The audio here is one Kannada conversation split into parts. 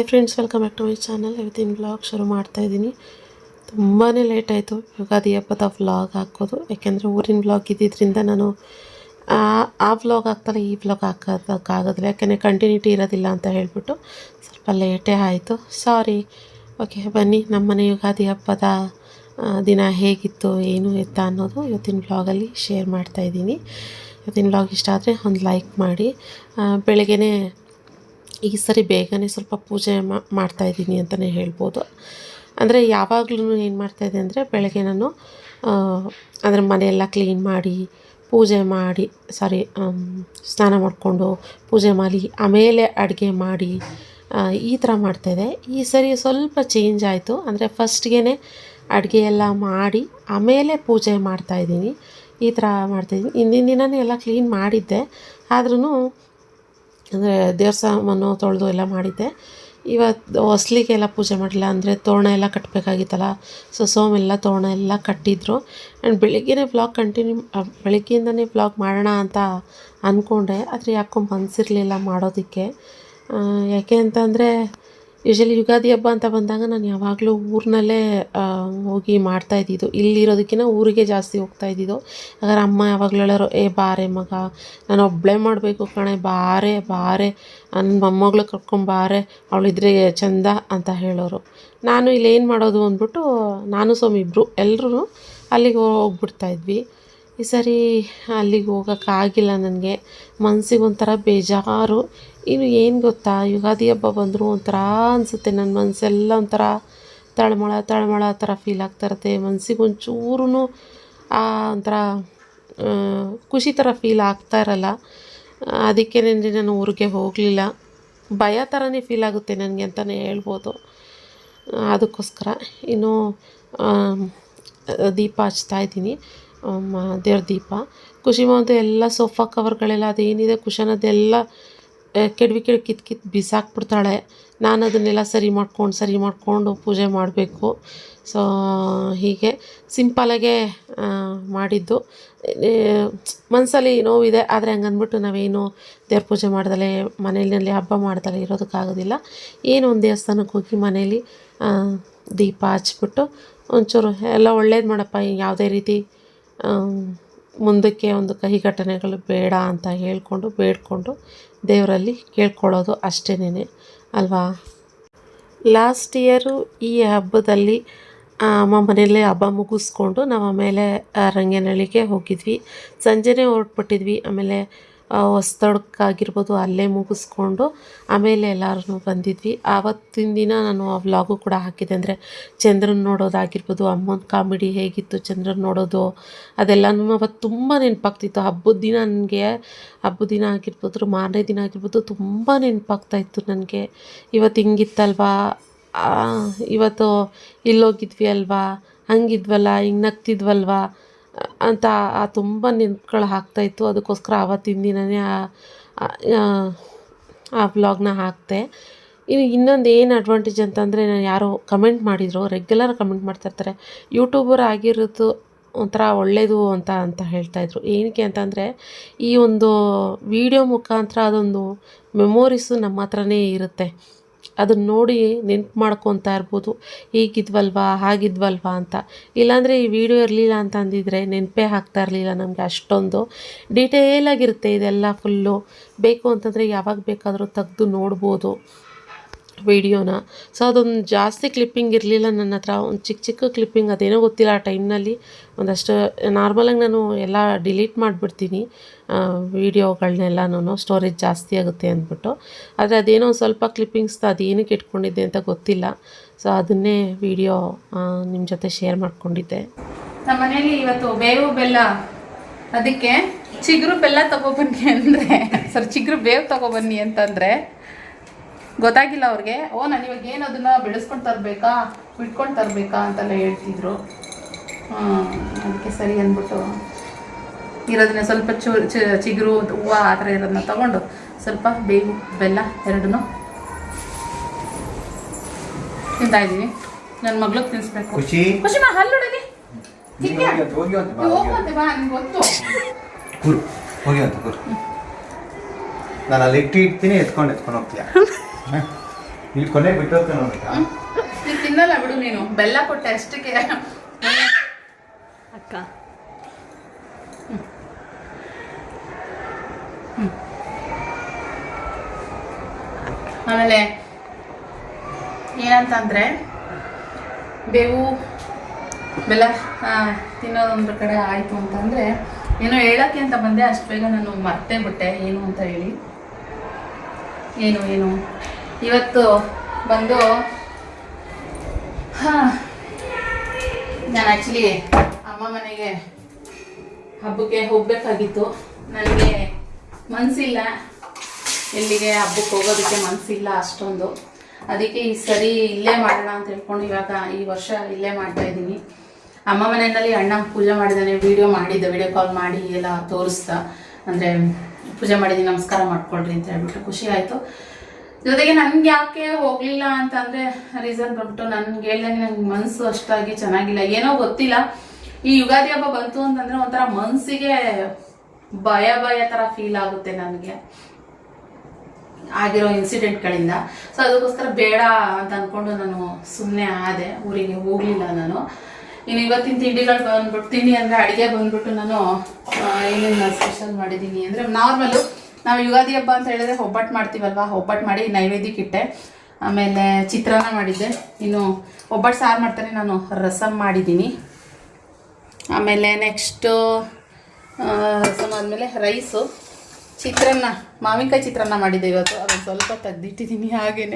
Hi friends welcome back to my channel ಇವತ್ತಿನ ವ್ಲಾಗ್ ಶುರು ಮಾಡ್ತಾ ಇದ್ದೀನಿ. ತುಂಬಾ ಲೇಟ್ ಆಯಿತು. ಯುಗಾದಿ ಹಬ್ಬದ ವ್ಲಾಗ್ ಹಾಕೋದು. ಯಾಕೆಂದರೆ ಊರಿನ ವ್ಲಾಗ್ ಇದ್ದಿದ್ದರಿಂದ ನಾನು ಆ ವ್ಲಾಗ್ ಹಾಕ್ತಾರೆ ಈ ವ್ಲಾಗ್ ಹಾಕೋದಕ್ಕಾಗೋದಿಲ್ಲ ಯಾಕೆಂದರೆ ಕಂಟಿನ್ಯೂಟಿ ಇರೋದಿಲ್ಲ ಅಂತ ಹೇಳಿಬಿಟ್ಟು ಸ್ವಲ್ಪ ಲೇಟೇ ಆಯಿತು. ಸಾರಿ ಓಕೆ ಬನ್ನಿ. ನಮ್ಮನೆ ಯುಗಾದಿ ಹಬ್ಬದ ದಿನ ಹೇಗಿತ್ತು ಏನು ಎತ್ತ ಅನ್ನೋದು ಇವತ್ತಿನ ವ್ಲಾಗಲ್ಲಿ ಶೇರ್ ಮಾಡ್ತಾ ಇದ್ದೀನಿ. ಇವತ್ತಿನ ವ್ಲಾಗ್ ಇಷ್ಟ ಆದರೆ ಒಂದು ಲೈಕ್ ಮಾಡಿ. ಆ, ಬೆಳಗ್ಗೆನೇ ಈ ಸರಿ ಬೇಗನೆ ಸ್ವಲ್ಪ ಪೂಜೆ ಮಾಡ್ತಾ ಇದ್ದೀನಿ ಅಂತಲೇ ಹೇಳ್ಬೋದು. ಅಂದರೆ ಯಾವಾಗಲೂ ಏನು ಮಾಡ್ತಾಯಿದ್ದೆ ಅಂದರೆ ಬೆಳಗ್ಗೆ ನಾನು ಅಂದರೆ ಮನೆಯೆಲ್ಲ ಕ್ಲೀನ್ ಮಾಡಿ, ಪೂಜೆ ಮಾಡಿ ಸಾರಿ ಸ್ನಾನ ಮಾಡಿಕೊಂಡು ಪೂಜೆ ಮಾಡಿ, ಆಮೇಲೆ ಅಡುಗೆ ಮಾಡಿ ಈ ಥರ ಮಾಡ್ತಾಯಿದ್ದೆ ಈ ಸರಿ ಸ್ವಲ್ಪ ಚೇಂಜ್ ಆಯಿತು. ಅಂದರೆ ಫಸ್ಟ್ಗೆ ಅಡುಗೆ ಎಲ್ಲ ಮಾಡಿ, ಆಮೇಲೆ ಪೂಜೆ ಮಾಡ್ತಾಯಿದ್ದೀನಿ ಈ ಥರ ಮಾಡ್ತಾಯಿದ್ದೀನಿ ಹಿಂದಿನ ದಿನವೇ ಎಲ್ಲ ಕ್ಲೀನ್ ಮಾಡಿದ್ದೆ. ಆದ್ರೂ ಅಂದರೆ ದೇವ್ರ ಸಾಮಾನು ತೊಳೆದು ಎಲ್ಲ ಮಾಡಿದ್ದೆ. ಇವತ್ತು ಹೊಸ್ಲಿಗೆಲ್ಲ ಪೂಜೆ ಮಾಡಿಲ್ಲ ಅಂದರೆ ತೋರಣ ಎಲ್ಲ ಕಟ್ಟಬೇಕಾಗಿತ್ತಲ್ಲ ಸೊ ಸೋಮೆಲ್ಲ ತೋರಣ ಎಲ್ಲ ಕಟ್ಟಿದ್ರು. ಆ್ಯಂಡ್ ಬೆಳಿಗ್ಗೆನೇ ಬ್ಲಾಗ್ ಕಂಟಿನ್ಯೂ ಬೆಳಗ್ಗೆಯಿಂದನೇ ಬ್ಲಾಗ್ ಮಾಡೋಣ ಅಂತ ಅಂದ್ಕೊಂಡೆ ಆದರೆ ಯಾಕೋ ಮನಸ್ಸಿರಲಿಲ್ಲ ಮಾಡೋದಕ್ಕೆ. ಯಾಕೆ ಅಂತಂದರೆ ಯೂಶಲಿ ಯುಗಾದಿ ಹಬ್ಬ ಅಂತ ಬಂದಾಗ ನಾನು ಯಾವಾಗಲೂ ಊರಿನಲ್ಲೇ ಹೋಗಿ ಮಾಡ್ತಾ ಇದ್ದಿದ್ದು. ಇಲ್ಲಿರೋದಕ್ಕಿಂತ ಊರಿಗೆ ಜಾಸ್ತಿ ಹೋಗ್ತಾ ಇದ್ದಿದ್ದು. ಯಾಕಂದ್ರೆ ಅಮ್ಮ ಯಾವಾಗಲೂ ಹೇಳೋರು, ಏ, ಬಾರೆ ಮಗ, ನಾನು ಒಬ್ಬಳೇ ಮಾಡಬೇಕು ಕಣೆ, ಬಾರೆ ಬಾರೆ ನನ್ನ ಮೊಮ್ಮಗಳು ಕರ್ಕೊಂಬಾರೆ ಅವಳಿದ್ರೆ ಚಂದ ಅಂತ ಹೇಳೋರು. ನಾನು ಇಲ್ಲಿ ಏನು ಮಾಡೋದು ಅಂದ್ಬಿಟ್ಟು, ನಾನು ಸ್ವಾಮಿ ಇಬ್ಬರು ಎಲ್ಲರೂ ಅಲ್ಲಿಗೆ ಹೋಗ್ಬಿಡ್ತಾ ಇದ್ವಿ. ಈ ಸರಿ ಅಲ್ಲಿಗೆ ಹೋಗೋಕ್ಕಾಗಿಲ್ಲ ನನಗೆ. ಮನಸ್ಸಿಗೆ ಒಂಥರ ಬೇಜಾರು. ಇನ್ನು ಏನು ಗೊತ್ತಾ? ಯುಗಾದಿ ಹಬ್ಬ ಬಂದರೂ ಒಂಥರ ಅನಿಸುತ್ತೆ ನನ್ನ ಮನಸ್ಸೆಲ್ಲ ಒಂಥರ ತಳಮಳ ತಳಮಳ ಥರ ಫೀಲ್ ಆಗ್ತಾ ಇರುತ್ತೆ. ಮನ್ಸಿಗೆ ಒಂಚೂರು ಆ ಒಂಥರ ಆ, ಖುಷಿ ಥರ ಫೀಲ್ ಆಗ್ತಾ ಇರಲ್ಲ. ಅದಕ್ಕೆ ನಾನು ಊರಿಗೆ ಹೋಗಲಿಲ್ಲ. ಭಯ ಥರನೇ ಫೀಲ್ ಆಗುತ್ತೆ ನನಗೆ ಅಂತಲೇ ಹೇಳ್ಬೋದು. ಅದಕ್ಕೋಸ್ಕರ ಇನ್ನು ದೀಪ ಹಚ್ತಾ ಇದ್ದೀನಿ. ದೇವ್ರ ದೀಪ. ಖುಷಿ ಮಾಡೋದು ಎಲ್ಲ ಸೋಫಾ ಕವರ್ಗಳೆಲ್ಲ ಅದೇನಿದೆ ಖುಷನದೆಲ್ಲ ಆ, ಕೆಡವಿ ಕೆಡವಿ ಕಿತ್ ಕಿತ್ ಬಿಸಾಕ್ಬಿಡ್ತಾಳೆ. ನಾನು ಅದನ್ನೆಲ್ಲ ಸರಿ ಮಾಡ್ಕೊಂಡು, ಸರಿ ಮಾಡಿಕೊಂಡು ಪೂಜೆ ಮಾಡಬೇಕು. ಸೊ ಹೀಗೆ ಸಿಂಪಲಾಗೆ ಮಾಡಿದ್ದು. ಮನಸ್ಸಲ್ಲಿ ನೋವಿದೆ ಆದರೆ ಹಂಗಂದ್ಬಿಟ್ಟು ನಾವೇನು ದೇವ್ರ ಪೂಜೆ ಮಾಡ್ದಲೇ ಮನೆಯಲ್ಲಿ ಹಬ್ಬ ಮಾಡ್ದಲೇ ಇರೋದಕ್ಕಾಗೋದಿಲ್ಲ. ಏನು ಒಂದು ದೇವಸ್ಥಾನಕ್ಕೆ ಹೋಗಿ ಮನೇಲಿ ದೀಪ ಹಚ್ಬಿಟ್ಟು ಒಂಚೂರು, ಎಲ್ಲ ಒಳ್ಳೇದು ಮಾಡಪ್ಪ, ಯಾವುದೇ ರೀತಿ ಮುಂದಕ್ಕೆ ಒಂದು ಕಹಿ ಘಟನೆಗಳು ಬೇಡ ಅಂತ ಹೇಳಿಕೊಂಡು, ಬೇಡ್ಕೊಂಡು ದೇವರಲ್ಲಿ ಕೇಳ್ಕೊಳ್ಳೋದು ಅಷ್ಟೇನೇ ಅಲ್ವಾ? ಲಾಸ್ಟ್ ಇಯರು ಈ ಹಬ್ಬದಲ್ಲಿ ಅಮ್ಮ ಮನೆಯಲ್ಲೇ ಹಬ್ಬ ಮುಗಿಸ್ಕೊಂಡು ನಾವು ಆಮೇಲೆ ರಂಗನಹಳ್ಳಿಗೆ ಹೋಗಿದ್ವಿ. ಸಂಜೆನೇ ಹೊರಟ್ಬಿಟ್ಟಿದ್ವಿ. ಆಮೇಲೆ ಹೊಸ್ದಡ್ಕಾಗಿರ್ಬೋದು ಅಲ್ಲೇ ಮುಗಿಸ್ಕೊಂಡು ಆಮೇಲೆ ಎಲ್ಲರೂ ಬಂದಿದ್ವಿ. ಆವತ್ತಿನ ದಿನ ನಾನು ಆ ವ್ಲಾಗು ಕೂಡ ಹಾಕಿದೆ. ಅಂದರೆ ಚಂದ್ರನ ನೋಡೋದಾಗಿರ್ಬೋದು, ಅಮ್ಮನ ಕಾಮಿಡಿ ಹೇಗಿತ್ತು ಚಂದ್ರನ ನೋಡೋದು, ಅದೆಲ್ಲನೂ ಅವತ್ತು ತುಂಬ ನೆನಪಾಗ್ತಿತ್ತು. ಹಬ್ಬದ ದಿನ ನನಗೆ, ಹಬ್ಬದ ದಿನ ಆಗಿರ್ಬೋದು, ಮಾರನೇ ದಿನ ಆಗಿರ್ಬೋದು ತುಂಬ ನೆನಪಾಗ್ತಾ ಇತ್ತು ನನಗೆ. ಇವತ್ತು ಹಿಂಗಿತ್ತಲ್ವಾ? ಇವತ್ತು ಇಲ್ಲೋಗಿದ್ವಿ ಅಲ್ವಾ? ಹಂಗಿದ್ವಲ್ಲ? ಹಿಂಗೆ ನಗ್ತಿದ್ವಲ್ವಾ? ಅಂತ ಆ ತುಂಬ ನೆನ್ಪುಗಳು ಹಾಕ್ತಾಯಿತ್ತು ಅದಕ್ಕೋಸ್ಕರ ಆವತ್ತಿನ ದಿನವೇ ಆ ವ್ಲಾಗ್ನ ಹಾಕಿದೆ ಇನ್ನು ಇನ್ನೊಂದು ಏನು ಅಡ್ವಾಂಟೇಜ್ ಅಂತಂದರೆ ನಾನು ಯಾರೋ ಕಮೆಂಟ್ ಮಾಡಿದರು ರೆಗ್ಯುಲರ್ ಕಮೆಂಟ್ ಮಾಡ್ತಾಯಿರ್ತಾರೆ ಯೂಟ್ಯೂಬರ್ ಆಗಿರೋದು ಒಂಥರ ಒಳ್ಳೆಯದು ಅಂತ ಅಂತ ಹೇಳ್ತಾಯಿದ್ರು ಏನಕ್ಕೆ ಅಂತಂದರೆ, ಈ ಒಂದು ವಿಡಿಯೋ ಮುಖಾಂತರ ಅದೊಂದು ಮೆಮೊರೀಸು ನಮ್ಮ ಹತ್ರನೇ ಇರುತ್ತೆ. ಅದನ್ನ ನೋಡಿ ನೆನ್ಪು ಮಾಡ್ಕೊತಾ ಇರ್ಬೋದು. ಹೀಗಿದ್ವಲ್ವಾ, ಹಾಗಿದ್ವಲ್ವಾ ಅಂತ. ಇಲ್ಲಾಂದರೆ ಈ ವಿಡಿಯೋ ಇರಲಿಲ್ಲ ಅಂತ ಅಂದಿದ್ರೆ ನೆನಪೇ ಹಾಕ್ತಾ ಇರಲಿಲ್ಲ ನಮಗೆ ಅಷ್ಟೊಂದು. ಡೀಟೇಲಾಗಿರುತ್ತೆ ಇದೆಲ್ಲ ಫುಲ್ಲು ಬೇಕು ಅಂತಂದರೆ ಯಾವಾಗ ಬೇಕಾದರೂ ತೆಗೆದು ನೋಡ್ಬೋದು. ವಿಡಿಯೋನ. ಸೊ ಅದೊಂದು ಜಾಸ್ತಿ ಕ್ಲಿಪ್ಪಿಂಗ್ ಇರಲಿಲ್ಲ ನನ್ನ ಹತ್ರ. ಒಂದು ಚಿಕ್ಕ ಚಿಕ್ಕ ಕ್ಲಿಪ್ಪಿಂಗ್ ಅದೇನೋ ಗೊತ್ತಿಲ್ಲ ಆ ಟೈಮ್ನಲ್ಲಿ ಒಂದಷ್ಟು ನಾರ್ಮಲಾಗಿ ನಾನು ಎಲ್ಲ ಡಿಲೀಟ್ ಮಾಡಿಬಿಡ್ತೀನಿ ವೀಡಿಯೋಗಳನ್ನೆಲ್ಲನೂ ಸ್ಟೋರೇಜ್ ಜಾಸ್ತಿ ಆಗುತ್ತೆ ಅಂದ್ಬಿಟ್ಟು. ಆದರೆ ಅದೇನೋ ಸ್ವಲ್ಪ ಕ್ಲಿಪ್ಪಿಂಗ್ಸ್ ಅದೇನಕ್ಕೆ ಇಟ್ಕೊಂಡಿದ್ದೆ ಅಂತ ಗೊತ್ತಿಲ್ಲ. ಸೊ ಅದನ್ನೇ ವಿಡಿಯೋ ನಿಮ್ಮ ಜೊತೆ ಶೇರ್ ಮಾಡ್ಕೊಂಡಿದ್ದೆ. ನಮ್ಮ ಮನೇಲಿ ಇವತ್ತು ಬೇವು ಬೆಲ್ಲ. ಅದಕ್ಕೆ ಚಿಗುರು ಬೆಲ್ಲ ತಗೊಬನ್ನಿ ಅಂದರೆ ಸರ್ ಚಿಗುರು ಬೇವು ತಗೊಬನ್ನಿ ಅಂತಂದರೆ ಗೊತ್ತಾಗಿಲ್ಲ ಅವ್ರಿಗೆ. ಓ ನಾನು ಇವಾಗ ಏನು ಅದನ್ನ ಬೆಳೆಸ್ಕೊಂಡು ತರಬೇಕಾ? ಬಿಟ್ಕೊಂಡು ತರಬೇಕಾ ಅಂತೆಲ್ಲ ಹೇಳ್ತಿದ್ರು. ಹ್ಮ್, ಅದಕ್ಕೆ ಸರಿ ಅಂದ್ಬಿಟ್ಟು ಇರೋದನ್ನ ಸ್ವಲ್ಪ ಚೂ ಚ- ಚಿಗುರು ಹೂವು ಆ ಥರ ಇರೋದನ್ನ ತಗೊಂಡು ಸ್ವಲ್ಪ ಬೇವು ಬೆಲ್ಲ ಎರಡನ್ನೂ ತಿಂತಾ ಇದ್ದೀನಿ. ನನ್ನ ಮಗ್ಳಿಗೆ ತಿನ್ನಿಸ್ಬೇಕು ಖುಷಿ? ಖುಷಿ ಮಾ ಅಂತ ಬಾ, ನೀವು ಹೋಗುವಂತೆ ಬಾ ನಿಮ್ಗೆ ಗೊತ್ತು. ಕೂರು ಹೋಗಿ ಅಂತ ಕೂರು. ನಾನು ಅಲ್ಲಿ ಇಟ್ಟು ಇಡ್ತೀನಿ ಎತ್ಕೊಂಡು ಎತ್ಕೊಂಡು ಹೋಗ್ತೀಯ? ಇಲ್ಲಿ ಕೊನೆಗೆ ಬಿಟ್ಟು ಹೋಗ್ತಾನೆ ನೋಡ್ಬೇಕಾ ನೀನು ತಿನ್ನಲ್ಲ ಬಿಡು ನೀನು. ಬೆಲ್ಲ ಕೊಟ್ಟೆ ಅಷ್ಟಕ್ಕೆ. ಅಕ್ಕ. ಆಮೇಲೆ ಏನಂತಂದರೆ ಬೇವು ಬೆಲ್ಲ ತಿನ್ನೋದೊಂದ್ರ ಕಡೆ ಆಯಿತು ಅಂತಂದರೆ ಏನೋ ಹೇಳೋಕ್ಕೆ ಅಂತ ಬಂದೆ. ಅಷ್ಟು ಬೇಗ ನಾನು ಮರ್ತೇ ಬಿಟ್ಟೆ. ಏನು ಅಂತ ಹೇಳಿ. ಏನು ಏನು? ಇವತ್ತು ಬಂದು ನಾನು ಆ್ಯಕ್ಚುಲಿ ಅಮ್ಮ ಮನೆಗೆ ಹಬ್ಬಕ್ಕೆ ಹೋಗಬೇಕಾಗಿತ್ತು. ನನಗೆ ಮನಸ್ಸಿಲ್ಲ ಎಲ್ಲಿಗೆ ಹಬ್ಬಕ್ಕೆ ಹೋಗೋದಕ್ಕೆ ಮನಸ್ಸಿಲ್ಲ ಅಷ್ಟೊಂದು. ಅದಕ್ಕೆ ಈ ಸರಿ ಇಲ್ಲೇ ಮಾಡೋಣ ಅಂತ ಹೇಳ್ಕೊಂಡು ಇವಾಗ ಈ ವರ್ಷ ಇಲ್ಲೇ ಮಾಡ್ತಾ ಇದ್ದೀನಿ. ಅಮ್ಮ ಮನೆಯಲ್ಲಿ ಅಣ್ಣ ಪೂಜೆ ಮಾಡಿದ್ದಾನೆ ವೀಡಿಯೋ ಮಾಡಿದ್ದೆ ವಿಡಿಯೋ ಕಾಲ್ ಮಾಡಿ ಎಲ್ಲ ತೋರಿಸ್ದ. ಅಂದರೆ ಪೂಜೆ ಮಾಡಿದ್ದೀನಿ ನಮಸ್ಕಾರ ಮಾಡ್ಕೊಳ್ರಿ ಅಂತ ಹೇಳ್ಬಿಟ್ಟು ಖುಷಿ ಆಯಿತು. ಜೊತೆಗೆ ನನ್ಗೆ ಯಾಕೆ ಹೋಗ್ಲಿಲ್ಲ ಅಂತಂದ್ರೆ ರೀಸನ್ ಬಂದ್ಬಿಟ್ಟು ನನ್ಗೆ ಹೇಳ್ದಂಗೆ ನಂಗೆ ಮನ್ಸು ಅಷ್ಟಾಗಿ ಚೆನ್ನಾಗಿಲ್ಲ. ಏನೋ ಗೊತ್ತಿಲ್ಲ. ಈ ಯುಗಾದಿ ಹಬ್ಬ ಬಂತು ಅಂತಂದ್ರೆ ಒಂಥರ ಮನ್ಸಿಗೆ ಭಯ ಭಯ ತರ ಫೀಲ್ ಆಗುತ್ತೆ ನನಗೆ. ಆಗಿರೋ ಇನ್ಸಿಡೆಂಟ್ಗಳಿಂದ ಸೊ ಅದಕ್ಕೋಸ್ಕರ ಬೇಡ ಅಂತ ಅನ್ಕೊಂಡು ನಾನು ಸುಮ್ಮನೆ ಆದೆ. ಊರಿಗೆ ಹೋಗ್ಲಿಲ್ಲ ನಾನು. ಇನ್ನು ಇವತ್ತಿನ ತಿಂಡಿಗಳು ಬಂದ್ಬಿಟ್ಟು ತಿಂಡಿ ಅಂದರೆ ಅಡುಗೆ ಬಂದ್ಬಿಟ್ಟು ನಾನು ಏನೇನು ಸ್ಪೆಷಲ್ ಮಾಡಿದ್ದೀನಿ ಅಂದರೆ ನಾರ್ಮಲು ನಾವು ಯುಗಾದಿ ಹಬ್ಬ ಅಂತ ಹೇಳಿದ್ರೆ ಒಬ್ಬಟ್ಟು ಮಾಡ್ತೀವಲ್ವಾ? ಒಬ್ಬಟ್ಟು ಮಾಡಿ ನೈವೇದ್ಯಕ್ಕೆ ಇಟ್ಟೆ. ಆಮೇಲೆ ಚಿತ್ರಾನ್ನ ಮಾಡಿದ್ದೆ. ಇನ್ನು ಒಬ್ಬಟ್ಟು ಸಾರು ಮಾಡ್ತಾರೆ ನಾನು. ರಸಮ್ ಮಾಡಿದ್ದೀನಿ. ಆಮೇಲೆ ನೆಕ್ಸ್ಟು ರಸಮ್ ಆದಮೇಲೆ ರೈಸು ಚಿತ್ರಾನ್ನ, ಮಾವಿನಕಾಯಿ ಚಿತ್ರಾನ್ನ ಮಾಡಿದ್ದೆ ಇವತ್ತು. ಅದನ್ನು ಸ್ವಲ್ಪ ತೆಗ್ದಿಟ್ಟಿದ್ದೀನಿ ಹಾಗೇ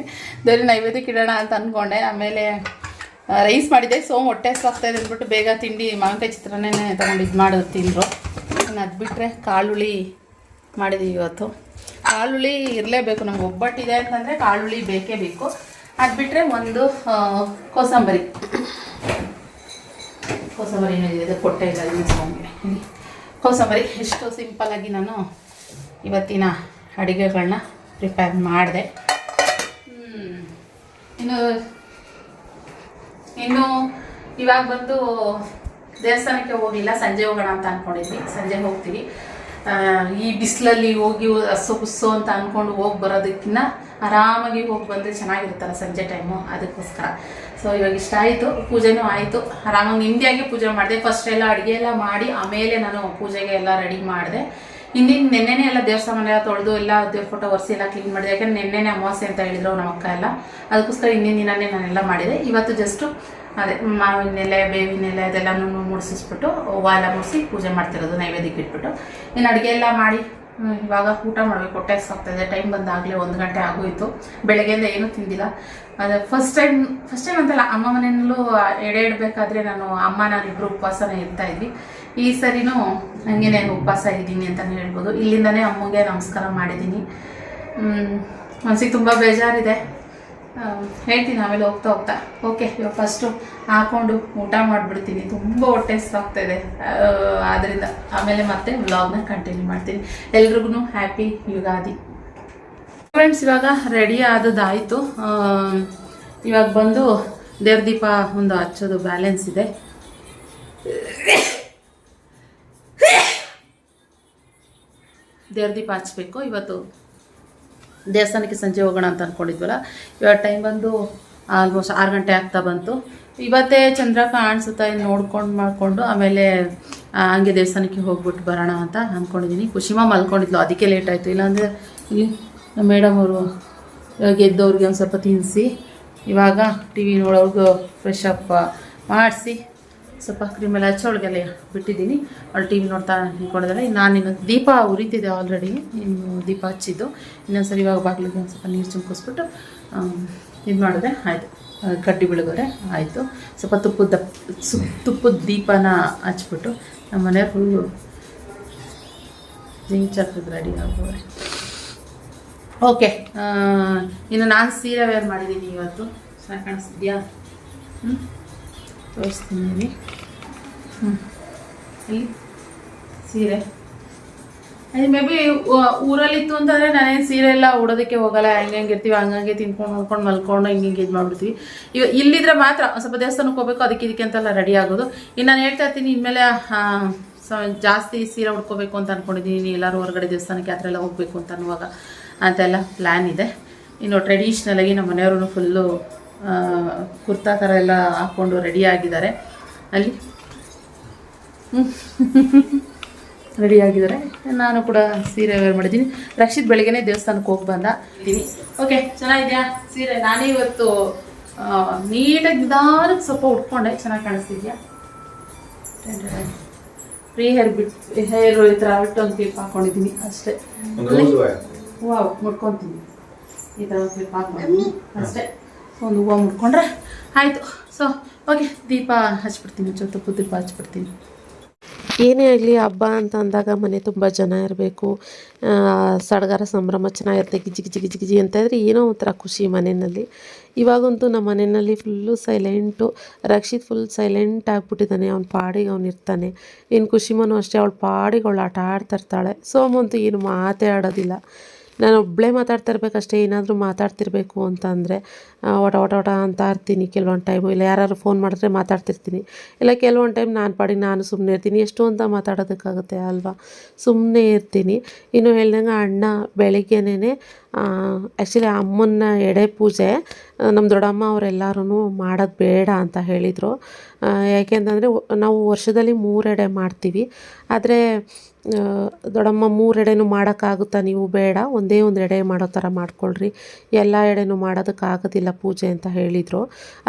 ಬೇರೆ ನೈವೇದ್ಯಕ್ಕೆ ಇಡೋಣ ಅಂತ ಅಂದ್ಕೊಂಡೆ ಆಮೇಲೆ ರೈಸ್ ಮಾಡಿದ್ದೆ. ಸೋ ಹೊಟ್ಟೆ ಇದೆ ಅಂದ್ಬಿಟ್ಟು ಬೇಗ ತಿಂಡಿ ಮಾವಿನಕಾಯಿ ಚಿತ್ರಾನ್ನೇ ತಗೊಂಡು ಇದು ಮಾಡೋದು ತಿಂದರು. ಅದು ಬಿಟ್ಟರೆ ಕಾಳುಳಿ ಮಾಡಿದ್ದೀವಿ ಇವತ್ತು. ಕಾಳುಳಿ ಇರಲೇಬೇಕು ನಮ್ಗೆ ಒಬ್ಬಟ್ಟಿದೆ ಅಂತಂದರೆ ಕಾಳುಳಿ ಬೇಕೇ ಬೇಕು. ಅದು ಬಿಟ್ಟರೆ ಒಂದು ಕೋಸಂಬರಿ. ಕೋಸಂಬರಿ ಏನಿದೆ? ಕೊಟ್ಟೆ ಇಲ್ಲ. ಕೋಸಂಬರಿ, ಎಷ್ಟು ಸಿಂಪಲ್ಲಾಗಿ ನಾನು ಇವತ್ತಿನ ಅಡುಗೆಗಳನ್ನ ಪ್ರಿಪೇರ್ ಮಾಡಿದೆ. ಇನ್ನು ಇನ್ನು ಇವಾಗ ಬಂದು ದೇವಸ್ಥಾನಕ್ಕೆ ಹೋಗಿಲ್ಲ, ಸಂಜೆ ಹೋಗೋಣ ಅಂತ ಅಂದ್ಕೊಂಡಿದ್ವಿ ಸಂಜೆ ಹೋಗ್ತೀವಿ. ಈ ಬಿಸಿಲಲ್ಲಿ ಹೋಗಿ ಹಸು ಕುಸ್ಸು ಅಂತ ಅಂದ್ಕೊಂಡು ಹೋಗಿ ಬರೋದಕ್ಕಿಂತ ಆರಾಮಾಗಿ ಹೋಗಿ ಬಂದರೆ ಚೆನ್ನಾಗಿರುತ್ತಲ್ಲ ಸಂಜೆ ಟೈಮು ಅದಕ್ಕೋಸ್ಕರ. ಸೊ ಇವಾಗ ಇಷ್ಟ ಆಯಿತು, ಪೂಜೆನೂ ಆಯಿತು. ಆರಾಮಾಗಿ ನಿಮ್ಮದಿಯಾಗಿ ಪೂಜೆ ಮಾಡಿದೆ. ಫಸ್ಟ್ ಎಲ್ಲ ಅಡುಗೆ ಎಲ್ಲ ಮಾಡಿ, ಆಮೇಲೆ ನಾನು ಪೂಜೆಗೆ ಎಲ್ಲ ರೆಡಿ ಮಾಡಿದೆ. ಹಿಂದಿನ ನೆನ್ನೆನೇ ಎಲ್ಲ ದೇವಸ್ಥಾನ ಎಲ್ಲ ತೊಳೆದು ಎಲ್ಲ ದೇವ್ರ ಫೋಟೋ ಒರೆಸಿ ಎಲ್ಲ ಕ್ಲೀನ್ ಮಾಡಿದೆ. ಯಾಕಂದ್ರೆ ನೆನ್ನೆನೇ ಅಮಾವಾಸ್ಯೆ ಅಂತ ಹೇಳಿದ್ರು ನಮ್ಮ ಅಕ್ಕ ಎಲ್ಲ. ಅದಕ್ಕೋಸ್ಕರ ಹಿಂದಿನ ದಿನನೇ ನಾನೆಲ್ಲ ಮಾಡಿದೆ. ಇವತ್ತು ಜಸ್ಟು ಅದೇ, ಮಾವಿನ ಎಲೆ, ಬೇವಿನ ಎಲೆ ಅದೆಲ್ಲನೂ ಮುಡಿಸಿಸ್ಬಿಟ್ಟು ವಾಲ ಮುಡಿಸಿ ಪೂಜೆ ಮಾಡ್ತಿರೋದು, ನೈವೇದ್ಯಕ್ಕೆ ಇಟ್ಬಿಟ್ಟು. ಇನ್ನು ಅಡುಗೆ ಎಲ್ಲ ಮಾಡಿ ಇವಾಗ ಊಟ ಮಾಡಬೇಕು, ಹೊಟ್ಟೆ ಇದೆ, ಟೈಮ್ ಬಂದಾಗಲೇ ಒಂದು ಗಂಟೆ ಆಗೋಯಿತು. ಬೆಳಗ್ಗೆಯಿಂದ ಏನೂ ತಿಂದಿಲ್ಲ. ಅದೇ ಫಸ್ಟ್ ಟೈಮ್ ಫಸ್ಟ್ ಟೈಮ್ ಅಂತಲ್ಲ, ಅಮ್ಮ ಮನೆಯಲ್ಲೂ ಎಡೆ ಇಡಬೇಕಾದ್ರೆ ನಾನು ಅಮ್ಮ ನಾನಿಬ್ಬರು ಉಪವಾಸನೇ ಇರ್ತಾ ಇದ್ವಿ. ಈ ಸರಿನೂ ಹಂಗೇನೆ ಉಪವಾಸ ಇದ್ದೀನಿ ಅಂತಲೇ ಹೇಳ್ಬೋದು. ಇಲ್ಲಿಂದನೇ ಅಮ್ಮಗೆ ನಮಸ್ಕಾರ ಮಾಡಿದ್ದೀನಿ. ಮನಸ್ಸಿಗೆ ತುಂಬ ಬೇಜಾರಿದೆ. ಹೇಳ್ತೀನಿ ಆಮೇಲೆ ಹೋಗ್ತಾ ಹೋಗ್ತಾ. ಓಕೆ ಇವಾಗ ಫಸ್ಟು ಹಾಕೊಂಡು ಊಟ ಮಾಡಿಬಿಡ್ತೀನಿ. ತುಂಬ ಹೊಟ್ಟೆ ಇದೆ. ಆದ್ದರಿಂದ ಆಮೇಲೆ ಮತ್ತೆ ವ್ಲಾಗ್ನ ಕಂಟಿನ್ಯೂ ಮಾಡ್ತೀನಿ. ಎಲ್ರಿಗೂ ಹ್ಯಾಪಿ ಯುಗಾದಿ. ಫ್ರೆಂಡ್ಸ್ ಇವಾಗ ರೆಡಿ ಆದದ್ದಾಯಿತು. ಇವಾಗ ಬಂದು ದೇವ್ರ ದೀಪ ಒಂದು ಹಚ್ಚೋದು ಬ್ಯಾಲೆನ್ಸ್ ಇದೆ. ದೇವ್ರ ದೀಪ ಹಚ್ಬೇಕು. ಇವತ್ತು ದೇವಸ್ಥಾನಕ್ಕೆ ಸಂಜೆ ಹೋಗೋಣ ಅಂತ ಅಂದ್ಕೊಂಡಿದ್ವಲ್ಲ ಇವಾಗ ಟೈಮ್ ಬಂದು ಆಲ್ಮೋಸ್ಟ್ ಆರು ಗಂಟೆ ಆಗ್ತಾ ಬಂತು. ಇವತ್ತೇ ಚಂದ್ರ ಕಾಣಿಸುತ್ತಾ ನೋಡ್ಕೊಂಡು ಮಾಡಿಕೊಂಡು ಆಮೇಲೆ ಹಂಗೆ ದೇವಸ್ಥಾನಕ್ಕೆ ಹೋಗ್ಬಿಟ್ಟು ಬರೋಣ ಅಂತ ಅಂದ್ಕೊಂಡಿದ್ದೀನಿ ಖುಷಿಮ ಮಲ್ಕೊಂಡಿದ್ಲು, ಅದಕ್ಕೆ ಲೇಟ್ ಆಯಿತು. ಇಲ್ಲಾಂದರೆ ಇಲ್ಲಿ ನಮ್ಮ ಮೇಡಮ್ ಅವರು ಇವಾಗ ಎದ್ದವ್ರಿಗೆ ಒಂದು ಸ್ವಲ್ಪ ತಿನ್ನಿಸಿ ಇವಾಗ ಟಿ ವಿ ನೋಡೋರ್ಗು ಫ್ರೆಶ್ ಅಪ್ ಮಾಡಿಸಿ. ಸ್ವಲ್ಪ ಕ್ರೀಮ್ ಎಲ್ಲ ಹಚ್ಚೋಳಿಗೆಲ್ಲ ಬಿಟ್ಟಿದ್ದೀನಿ. ಅವಳು ಟಿ ವಿ ನೋಡ್ತಾ ನಿಂತ್ಕೊಂಡಿದ್ದಾಳೆ. ನಾನು ಇನ್ನು ದೀಪ ಉರಿತಿದೆ ಆಲ್ರೆಡಿ ಇನ್ನು ದೀಪ ಹಚ್ಚಿದ್ದು. ಇನ್ನೊಂದು ಸರಿ ಇವಾಗ ಬಾಗಿಲಿಗೆ ಒಂದು ಸ್ವಲ್ಪ ನೀರು ಚುಮ್ಕಿಸ್ಬಿಟ್ಟು ಇದು ಮಾಡಿದೆ. ಆಯಿತು. ಕಡ್ಡಿ ಬೆಳಗೋರೆ. ಆಯಿತು. ಸ್ವಲ್ಪ ತುಪ್ಪದ ಸು, ತುಪ್ಪದ ದೀಪನ ಹಚ್ಬಿಟ್ಟು ನಮ್ಮ ಮನೆಯವ್ರು ಫುಲ್ಲು ಜಿಂಕ್ ಚಕ್ರದ ರೆಡಿ ಆಗೋರೆ. ಓಕೆ ಇನ್ನು ನಾನು ಸೀರೆ ವೇರ್ ಮಾಡಿದ್ದೀನಿ ಇವತ್ತು. ಚೆನ್ನಾಗಿ ಕಾಣಿಸ್ತಿದ್ಯಾ? ಹ್ಞೂ ತೋರಿಸ್ತೀನಿ. ಎಲ್ಲಿ ಸೀರೆ. ಅದು ಮೇ ಬಿ ಊರಲ್ಲಿತ್ತು ಅಂತಂದರೆ ನಾನೇನು ಸೀರೆ ಎಲ್ಲ ಉಡೋದಕ್ಕೆ ಹೋಗಲ್ಲ, ಹೆಂಗೆ ಹೆಂಗೆ ಇರ್ತೀವಿ ಹಂಗಂಗೆ ತಿನ್ಕೊಂಡು, ನೋಡ್ಕೊಂಡು, ಮಲ್ಕೊಂಡು, ಹಿಂಗೆ ಹಿಂಗೆ ಇದು ಮಾಡ್ಬಿಡ್ತೀವಿ ಇವಾಗ ಇಲ್ಲಿದ್ರೆ ಮಾತ್ರ ಸ್ವಲ್ಪ ದೇವಸ್ಥಾನಕ್ಕೆ ಹೋಗ್ಬೇಕು, ಅದಕ್ಕೆ ಇದಕ್ಕೆ ಅಂತೆಲ್ಲ ರೆಡಿ ಆಗೋದು. ಇನ್ನು ನಾನು ಹೇಳ್ತಾ ಇರ್ತೀನಿ, ಇನ್ಮೇಲೆ ಜಾಸ್ತಿ ಸೀರೆ ಉಡ್ಕೋಬೇಕು ಅಂತ ಅಂದ್ಕೊಂಡಿದ್ದೀನಿ ಎಲ್ಲರೂ ಹೊರಗಡೆ ದೇವಸ್ಥಾನಕ್ಕೆ ಆ ಎಲ್ಲ ಹೋಗಬೇಕು ಅಂತ ಅನ್ನುವಾಗ ಅಂತೆಲ್ಲ ಪ್ಲ್ಯಾನ್ ಇದೆ. ಇನ್ನು ಟ್ರೆಡಿಷ್ನಲ್ಲಾಗಿ ನಮ್ಮ ಮನೆಯವ್ರೂ ಫುಲ್ಲು ಕುರ್ತಾ ಥರ ಎಲ್ಲ ಹಾಕ್ಕೊಂಡು ರೆಡಿ ಆಗಿದ್ದಾರೆ. ಅಲ್ಲಿ? ರೆಡಿ ಆಗಿದ್ದಾರೆ. ನಾನು ಕೂಡ ಸೀರೆ ವೇರ್ ಮಾಡಿದ್ದೀನಿ. ರಕ್ಷಿತ್ ಬೆಳಿಗ್ಗೆ ದೇವಸ್ಥಾನಕ್ಕೆ ಹೋಗಿ ಬಂದ. ಇದ್ದೀನಿ. ಓಕೆ ಚೆನ್ನಾಗಿದೆಯಾ? ಸೀರೆ? ನಾನೇ ಇವತ್ತು ನೀಟಾಗಿ ನಿಧಾನಕ್ಕೆ ಸ್ವಲ್ಪ ಉಟ್ಕೊಂಡೆ. ಚೆನ್ನಾಗಿ ಕಾಣಿಸ್ತಿದ್ಯಾ? ಫ್ರೀ ಹೇರ್ ಬಿಟ್ಟು ಹೇರ್ ಈ ಥರ ಬಿಟ್ಟು ಒಂದು ಕ್ಲಿಪ್ ಹಾಕೊಂಡಿದ್ದೀನಿ ಅಷ್ಟೇ. ಹೂವು ಮುಡ್ಕೊತೀನಿ ಈ ಥರ ಒಂದು ಕ್ಲಿಪ್ ಹಾಕ್ಕೊಂಡಿದ್ದೀನಿ ಅಷ್ಟೇ. ಒಂದು ಹೂವು ಮುಡ್ಕೊಂಡ್ರೆ ಆಯಿತು. ಸೊ ಓಕೆ ದೀಪ ಹಚ್ಬಿಡ್ತೀನಿ ಜೊತೆ ದೀಪ ಹಚ್ಬಿಡ್ತೀನಿ. ಏನೇ ಆಗಲಿ, ಹಬ್ಬ ಅಂತ ಅಂದಾಗ ಮನೆ ತುಂಬ ಜನ ಇರಬೇಕು. ಸಡಗರ ಸಂಭ್ರಮ ಚೆನ್ನಾಗಿರುತ್ತೆ, ಗಿಜಿ ಗಿಜಿ ಗಿಜಿ ಗಿಜಿ ಅಂತ ಇದ್ರೆ ಏನೋ ಒಂಥರ ಖುಷಿ ಮನೆಯಲ್ಲಿ. ಇವಾಗಂತೂ ನಮ್ಮ ಮನೆಯಲ್ಲಿ full silent Rakshith full silent ಆಗಿಬಿಟ್ಟಿದ್ದಾನೆ. ಅವ್ನ ಪಾಡಿಗೆ ಅವ್ನು ಇರ್ತಾನೆ. ಖುಷಿ ಮನು ಅಷ್ಟೇ, ಅವಳು ಪಾಡಿಗೆ ಅವಳು ಆಟ ಆಡ್ತಾ ಇರ್ತಾಳೆ. ಸೋಮಂತೂ ಏನು ಮಾತೇ ಆಡೋದಿಲ್ಲ. ನಾನು ಒಬ್ಬಳೇ ಮಾತಾಡ್ತಾ ಇರಬೇಕಷ್ಟೇ, ಏನಾದರೂ ಮಾತಾಡ್ತಿರಬೇಕು ಅಂತ ಅಂದರೆ ಒಟ ಒಟ ಒಟ ಅಂತ ಇರ್ತೀನಿ ಕೆಲವೊಂದು ಟೈಮು ಇಲ್ಲ, ಯಾರಾದ್ರು ಫೋನ್ ಮಾಡಿದ್ರೆ ಮಾತಾಡ್ತಿರ್ತೀನಿ. ಇಲ್ಲ, ಕೆಲವೊಂದು ಟೈಮ್ ನಾನು ಪಾಡಿಗೆ ನಾನು ಸುಮ್ಮನೆ ಇರ್ತೀನಿ. ಎಷ್ಟು ಅಂತ ಮಾತಾಡೋದಕ್ಕಾಗುತ್ತೆ ಅಲ್ವಾ? ಸುಮ್ಮನೆ ಇರ್ತೀನಿ. ಇನ್ನು ಹೇಳ್ದಂಗೆ ಅಣ್ಣ ಬೆಳಿಗ್ಗೆನೇ ಆ್ಯಕ್ಚುಲಿ ಅಮ್ಮನ ಎಡೆ ಪೂಜೆ ನಮ್ಮ ದೊಡ್ಡಮ್ಮ ಅವರೆಲ್ಲರೂ ಮಾಡೋದು ಬೇಡ ಅಂತ ಹೇಳಿದರು. ಯಾಕೆಂತಂದರೆ ನಾವು ವರ್ಷದಲ್ಲಿ ಮೂರೆಡೆ ಮಾಡ್ತೀವಿ. ಆದರೆ ದೊಡ್ಡಮ್ಮ ಮೂರೆಡೆನೂ ಮಾಡೋಕ್ಕಾಗುತ್ತಾ ನೀವು? ಬೇಡ, ಒಂದೇ ಒಂದು ಎಡೆ ಮಾಡೋ ಥರ ಮಾಡ್ಕೊಳ್ರಿ. ಎಲ್ಲ ಎಡೆನೂ ಮಾಡೋದಕ್ಕಾಗೋದಿಲ್ಲ ಪೂಜೆ ಅಂತ ಹೇಳಿದರು.